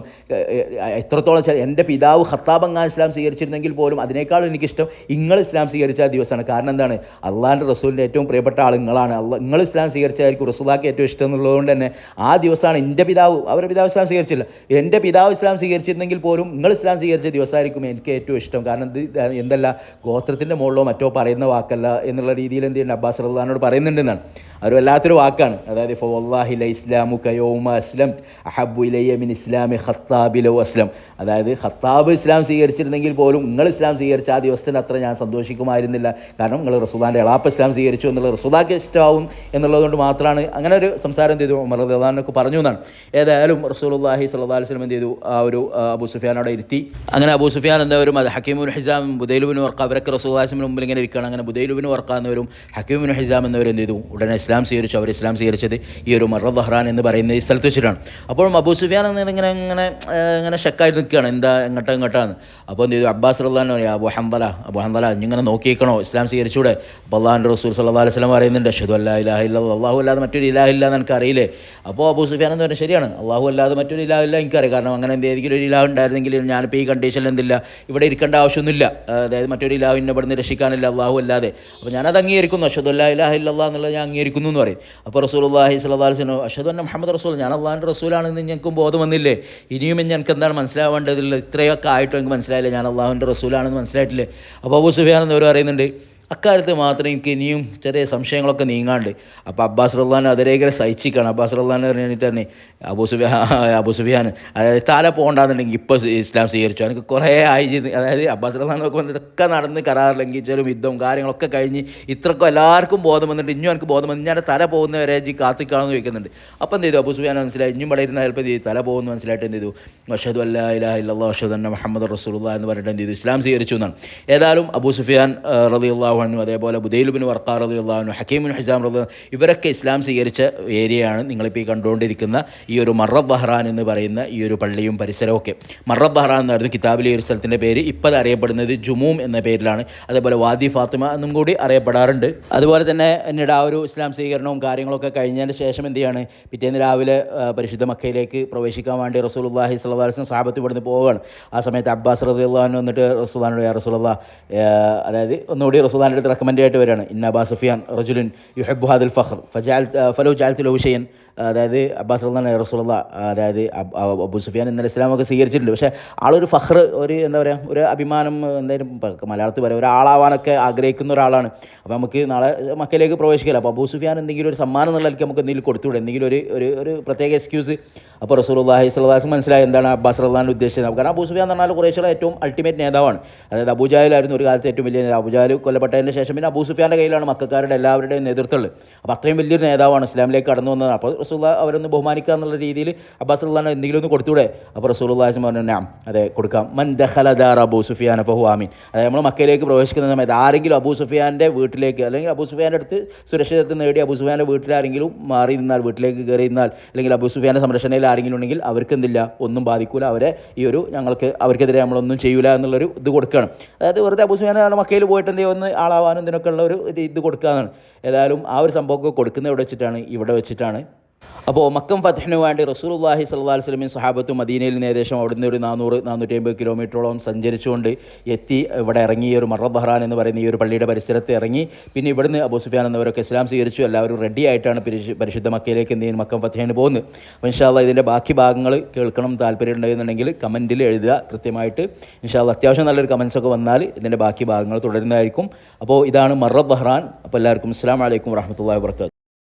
എത്രത്തോളം എന്റെ പിതാവ് ഖത്താബങ്ങാൻ ഇസ്ലാം സ്വീകരിച്ചിരുന്നെങ്കിൽ പോലും അതിനേക്കാൾ എനിക്കിഷ്ടം നിങ്ങൾ ഇസ്ലാം സ്വീകരിച്ച ദിവസമാണ്. കാരണം എന്താണ്? അള്ളാഹിന്റെ റസൂലിന്റെ ഏറ്റവും പ്രിയപ്പെട്ട ആൾ നിങ്ങളാണ് അള്ള നിങ്ങൾ ഇസ്ലാം സ്വീകരിച്ചായിരിക്കും റസൂലാക്ക് ഏറ്റവും ഇഷ്ടം എന്നുള്ളതുകൊണ്ട് തന്നെ ആ ദിവസമാണ് എന്റെ പിതാവ് അവരുടെ പിതാവ് ഇസ്ലാം സ്വീകരിച്ചില്ല. എന്റെ പിതാവ് ഇസ്ലാം സ്വീകരിച്ചിരുന്നെങ്കിൽ പോലും നിങ്ങൾ ഇസ്ലാം സ്വീകരിച്ച ദിവസമായിരിക്കും എനിക്ക് ഏറ്റവും ഇഷ്ടം. കാരണം ഇത് എന്തല്ല ഗോത്രത്തിന്റെ മുകളിലോ മറ്റോ പറയുന്ന വാക്കല്ല എന്നുള്ള രീതിയിൽ എന്ത് ചെയ്യുന്നുണ്ട്? അബ്ബാസ് റഹ്ലാനോട് പറയുന്നുണ്ടെന്നാണ്. അതൊരു വല്ലാത്തൊരു വാക്കാണ്. അതായത് ഫോ അള്ളാഹില ഇസ്ലാമു കയോമ അസ്ലം അഹബു അഹബു ഇലയ്യമിൻ ഇസ്ലാമി ഖത്താബിലോ അസ്ലം. അതായത് ഖത്താബ് ഇസ്ലാം സ്വീകരിച്ചിരുന്നെങ്കിൽ പോലും നിങ്ങൾ ഇസ്ലാം സ്വീകരിച്ച ആ ദിവസത്തിന് അത്ര ഞാൻ സന്തോഷിക്കുമായിരുന്നില്ല. കാരണം നിങ്ങൾ റസുദാന്റെ എളാപ്പ് ഇസ്ലാം സ്വീകരിച്ചു എന്നുള്ള റസുദാക്ക് ഇഷ്ടമാവും എന്നുള്ളതുകൊണ്ട് മാത്രമാണ് അങ്ങനെ ഒരു സംസാരം എന്ത് ചെയ്തു? ഉമർ റഹ്ലാനൊക്കെ പറഞ്ഞു എന്നാണ്. ഏതായാലും റസൂലുള്ളാഹി സല്ലാ വസല്ലം എന്ത് ചെയ്തു? ആ ഒരു അബൂ സുഫിയാനോട് ഇരുത്തി. അങ്ങനെ അബൂ സുഫിയാൻ എന്താവരും അത് ഹക്കീമുൻ ഹിസാം ബുദൈലുബിൻ വർക്ക അവരൊക്കെ റസൂദാസിന് മുമ്പിൽ ഇങ്ങനെ ഇരിക്കുകയാണ്. അങ്ങനെ ബുദൈലുബിൻ വർക്ക എന്നവരും ഹക്കീമുൻ ഹിസാം എന്നവരും എന്ത് ചെയ്തു? ഉടനെ ഇസ്ലാം സ്വീകരിച്ചു അവർ ഇസ്ലാം സ്വീകരിച്ചത് ഈ ഒരു മറ ദഹ്റാൻ എന്ന് പറയുന്ന ഈ സ്ഥലത്ത് വെച്ചിട്ടാണ്. അപ്പോഴും അബൂ സുഫിയാൻ എന്ന് ഇങ്ങനെ ഇങ്ങനെ ഇങ്ങനെ ഷെക്കായി നിൽക്കുകയാണ്. എന്താ എങ്ങോട്ടാ എങ്ങോട്ടാന്ന് അപ്പോൾ എന്ത് ചെയ്തു? അബ്ബാസ് റഹ്ലാൻ പറയാം അബു ഹംബല അബു ഹംബല ഇങ്ങനെ നോക്കിയേക്കണോ? ഇസ്ലാം സ്വീകരിച്ചൂടെ? അപ്പോൾ അള്ളാഹിന്റെ റസൂൽ സല്ലാ അലൈഹി സ്വലം പറയുന്നുണ്ട് അഷദു അല്ലാ ഇലാഹ ഇല്ല അള്ളാഹു അല്ലാതെ മറ്റൊരു ഇലാഹ ഇല്ല എന്ന് എനിക്കറിയില്ലേ? അപ്പോൾ അബൂ സുഫിയാൻ എന്ന് പറഞ്ഞാൽ ശരിയാണ് അള്ളാഹു അല്ലാതെ മറ്റൊരു ഇലാഹ ഇല്ല എനിക്കറിയാം. കാരണം അങ്ങനെ എന്തെങ്കിലും ഒരു ഇലാഹ ഉണ്ടായിരുന്നെങ്കിൽ ഞാനിപ്പോൾ ഈ കണ്ടീഷനിൽ എന്തില്ല? ഇവിടെ ഇരിക്കേണ്ട ആവശ്യമൊന്നുമില്ല. അതായത് മറ്റൊരു ഇലാഹിനെ ഇവിടുന്ന് രക്ഷിക്കാനില്ല അള്ളാഹു അല്ലാതെ. അപ്പോൾ ഞാനത് അംഗീകരിക്കുന്നു അഷദ് അല്ലാ ഇലാഹ ഇല്ലാ എന്നുള്ളത് ഞാൻ അംഗീകരിക്കുന്നു എന്ന് പറയും. അപ്പോൾ റസൂൽ അള്ളാഹി സ്വല്ലാ അലിസ്ലം അഷദു അന്ന മുഹമ്മദ് റസൂൽ ഞാൻ അള്ളാഹിന്റെ റസൂലാണെന്ന് ഞങ്ങൾക്ക് ബോധം വന്നില്ലേ? ഇനിയും ഞങ്ങൾക്ക് എന്താണ് മനസ്സിലാവേണ്ടതില്ല ഇത്രയൊക്കെ ആയിട്ടും എനിക്ക് മനസ്സിലായില്ല. ഞാൻ അള്ളാഹുവിന്റെ റസൂലാണെന്ന് മനസ്സിലായിട്ടില്ലേ? അപ്പോൾ അബൂ സുഫിയാൻ എന്നവർ പറയുന്നുണ്ട്. അക്കാര്യത്തിൽ മാത്രം എനിക്ക് ഇനിയും ചെറിയ സംശയങ്ങളൊക്കെ നീങ്ങാണ്ട്. അപ്പോൾ അബ്ബാസ് റഹ്ലാൻ അതിരേഖര സഹിച്ചിക്കാണ് അബ്ബാസ് റഹ്ലാൻ പറഞ്ഞാൽ തന്നെ അബൂ സുഫിയാൻ അബൂ സുഫിയാൻ അതായത് തല പോകണ്ടെന്നുണ്ടെങ്കിൽ ഇപ്പോൾ ഇസ്ലാം സ്വീകരിച്ചു. എനിക്ക് കുറേ ആയി അതായത് അബ്ബാസ് റഹ്ലാൻ നോക്കുമ്പോൾ ഇതൊക്കെ നടന്ന് കരാർ ലംഘിച്ചാലും യുദ്ധവും കാര്യങ്ങളൊക്കെ കഴിഞ്ഞ് ഇത്രക്കും എല്ലാവർക്കും ബോധം വന്നിട്ട് ഇനിയും എനിക്ക് ബോധം വന്നു ഞാൻ തല പോകുന്നവരെ ജി കാത്തിക്കാണെന്ന് ചോദിക്കുന്നുണ്ട്. അപ്പോൾ എന്ത് ചെയ്തു? അബൂ സുഫിയാൻ മനസ്സിലായി. ഇനിയും വളരെ ഇരുന്ന ചിലപ്പോൾ തല പോകുന്നു മനസ്സിലായിട്ട് എന്ത് ചെയ്തു? അഷദു അല്ലാ ഇല്ലല്ലാഹു അഷദു അന്ന മുഹമ്മദ് റസൂലുള്ള എന്ന് പറഞ്ഞിട്ട് എന്ത് ചെയ്തു? ഇസ്ലാം സ്വീകരിച്ചു എന്നാണ്. ഏതായാലും അബൂ സുഫിയാൻ റതി അള്ളാഹു അതേപോലെ ബുദൈലുബിൻ വർക്കാർ റതി അള്ളാഹു ഹക്കീമിൻ ഹിസാം റതി ഇവരൊക്കെ ഇസ്ലാം സ്വീകരിച്ച ഏരിയയാണ് നിങ്ങളിപ്പോൾ ഈ കണ്ടുകൊണ്ടിരിക്കുന്ന ഈ ഒരു മറബ് ബഹ്റാൻ എന്ന് പറയുന്ന ഈ ഒരു പള്ളിയും പരിസരവും ഒക്കെ മറബ് ബഹ്റാൻ എന്നായിരുന്നു കിതാബിലെ ഒരു സ്ഥലത്തിന്റെ പേര്. ഇപ്പോൾ അറിയപ്പെടുന്നത് ജുമൂം എന്ന പേരിലാണ്. അതേപോലെ വാദി ഫാത്തിമ എന്നും കൂടി അറിയപ്പെടാറുണ്ട്. അതുപോലെ തന്നെ എന്നിട്ട് ആ ഒരു ഇസ്ലാം സ്വീകരണവും കാര്യങ്ങളൊക്കെ കഴിഞ്ഞതിന് ശേഷം എന്ത് ചെയ്യാണ്? പിറ്റേന്ന് രാവിലെ പരിശുദ്ധ മക്കയിലേക്ക് പ്രവേശിക്കാൻ വേണ്ടി റസൂലുള്ളാഹി സ്വലാസ്ലും സാഹബത്ത് ഇവിടുന്ന് പോവുകയാണ്. ആ സമയത്ത് അബ്ബാസ് റളിയല്ലാഹു വന്നിട്ട് റസൂലാനോട് റസൂലുള്ള അതായത് ഒന്നുകൂടി റസൂലാന്റെ അടുത്ത് റെക്കമെൻഡ് ആയിട്ട് വരികയാണ്. ഇന്നാബാ സുഫിയാൻ റജുലുൻ യുഹബ്ബു ഹാദിൽ ഫഖർ. ഫജാൽ ഫലോ ജാൽത്തു ലഹു ഷൈൻ. അതായത് അബ്ബാസ് റഹ്ലാൻ റസൂലുള്ള അതായത് അബ്- സുഫിയാൻ ഇന്നലെ ഇസ്ലാമൊക്കെ സ്വീകരിച്ചിട്ടുണ്ട്. പക്ഷേ ആളൊരു ഫഹ്ർ ഒരു എന്താ പറയുക ഒരു അഭിമാനം എന്തായാലും മലയാളത്തിൽ പറയാം ഒരാളാവാനൊക്കെ ആഗ്രഹിക്കുന്ന ഒരാളാണ്. അപ്പോൾ നമുക്ക് നാളെ മക്കയിലേക്ക് പ്രവേശിക്കില്ല? അപ്പോൾ അബൂ സുഫിയാൻ എന്തെങ്കിലും ഒരു സമ്മാനം എന്നുള്ള നിലയ്ക്ക് നമുക്ക് എന്തെങ്കിലും കൊടുത്തുവിടും. എന്തെങ്കിലും ഒരു ഒരു ഒരു പ്രത്യേക എക്സ്ക്യൂസ് അപ്പോൾ റസൂലുള്ളാഹി സ്വല്ലല്ലാഹു മനസ്സിലായി എന്താണ് അബ്ബാസ് റഹ്ലാൻ ഉദ്ദേശിച്ചത്. കാരണം അബൂ സുഫിയാൻ എന്ന് പറഞ്ഞാൽ കുറേശ്ശുള്ള ഏറ്റവും അൾട്ടിമേറ്റ് നേതാവാണ്. അതായത് അബൂജാഹിലായിരുന്നു ഒരു കാലത്ത് ഏറ്റവും വലിയ നേതാവ്. അബൂജാഹിൽ കൊല്ലപ്പെട്ടതിന് ശേഷം പിന്നെ അബൂ സുഫിയാന്റെ കയ്യിലാണ് മക്കാരുടെ എല്ലാവരുടെയും നേതൃത്വമുള്ളത് അപ്പോൾ അത്രയും വലിയൊരു നേതാവാണ് ഇസ്ലാമിലേക്ക് കടന്നു വന്നത്. അപ്പോൾ റസൂള്ള അവരൊന്ന് ബഹുമാനിക്കുക എന്നുള്ള രീതിയിൽ അബ്ബാസ് അള്ളഹാൻ എന്തെങ്കിലും ഒന്ന് കൊടുത്തൂടെ? അപ്പോൾ റസൂലുള്ളാഹി പറഞ്ഞു അതെ കൊടുക്കാം. മൻ ദഖല ദാർ അബൂ സുഫിയാൻ ഫഹു ആമീൻ. അതായത് നമ്മൾ മക്കയിലേക്ക് പ്രവേശിക്കുന്ന സമയത്ത് ആരെങ്കിലും അബൂ സുഫിയാന്റെ വീട്ടിലേക്ക് അല്ലെങ്കിൽ അബൂ സുഫിയാന്റെ അടുത്ത് സുരക്ഷിതത്വം നേടി അബൂ സുഫിയാന്റെ വീട്ടിലാരെങ്കിലും മാറി നിന്നാൽ വീട്ടിലേക്ക് കയറി നിന്നാൽ അല്ലെങ്കിൽ അബൂ സുഫിയാന്റെ സംരക്ഷണയിൽ ആരെങ്കിലും ഉണ്ടെങ്കിൽ അവർക്ക് എന്തില്ല? ഒന്നും ബാധിക്കൂല. അവരെ ഈ ഒരു ഞങ്ങൾക്ക് അവർക്കെതിരെ നമ്മളൊന്നും ചെയ്യൂല എന്നുള്ളൊരു ഇത് കൊടുക്കുകയാണ്. അതായത് വെറുതെ അബൂ സുഫിയാൻ മക്കയിൽ പോയിട്ട് എന്തെങ്കിലും ഒന്ന് ആളാവാനും ഇതിനൊക്കെ ഉള്ള ഒരു ഇത് ഇത് കൊടുക്കുകയാണ്. ഏതായാലും ആ ഒരു സംഭവമൊക്കെ കൊടുക്കുന്നത് ഇവിടെ വെച്ചിട്ടാണ്? ഇവിടെ വെച്ചിട്ടാണ് അപ്പോൾ മക്കം ഫത്തഹിന് വേണ്ടി സ്വല്ലല്ലാഹി അലൈഹി വസല്ലമയും സഹാബത്തും മദീനയിൽ നിന്ന് ഏകദേശം അവിടുന്ന് ഒരു നാനൂറ് നാനൂറ്റി അമ്പത് കിലോമീറ്ററോളം സഞ്ചരിച്ചുകൊണ്ട് എത്തി. ഇവിടെ ഇറങ്ങി ഒരു മറ ബഹ്റാൻ എന്ന് പറയുന്ന ഈ ഒരു പള്ളിയുടെ പരിസരത്ത് ഇറങ്ങി. പിന്നെ ഇവിടുന്ന് അബൂ സുഫിയാൻ എന്നവരൊക്കെ ഇസ്ലാം സ്വീകരിച്ചു. എല്ലാവരും റെഡി ആയിട്ടാണ് പരിശു- പരിശുദ്ധ മക്കയിലേക്ക് എന്ത് ചെയ്യുന്നത്? മക്കം ഫത്തഹിന് പോകുന്നത്. അപ്പോൾ ഇൻഷാല്ല ഇതിന്റെ ബാക്കി ഭാഗങ്ങൾ കേൾക്കണം താല്പര്യം ഉണ്ടെന്നുണ്ടെങ്കിൽ കമന്റിൽ എഴുതുക. കൃത്യമായിട്ട് ഇൻഷാല്ല അത്യാവശ്യം നല്ലൊരു കമൻസ് ഒക്കെ വന്നാൽ ഇതിന്റെ ബാക്കി ഭാഗങ്ങൾ തുടരുന്നതായിരിക്കും. അപ്പോൾ ഇതാണ് മറ ബഹ്റാൻ അപ്പോൾ എല്ലാവർക്കും ഇസ്ലാം വലൈക്കും വറഹമത്തല്ലാ വാബർക്കാത്തു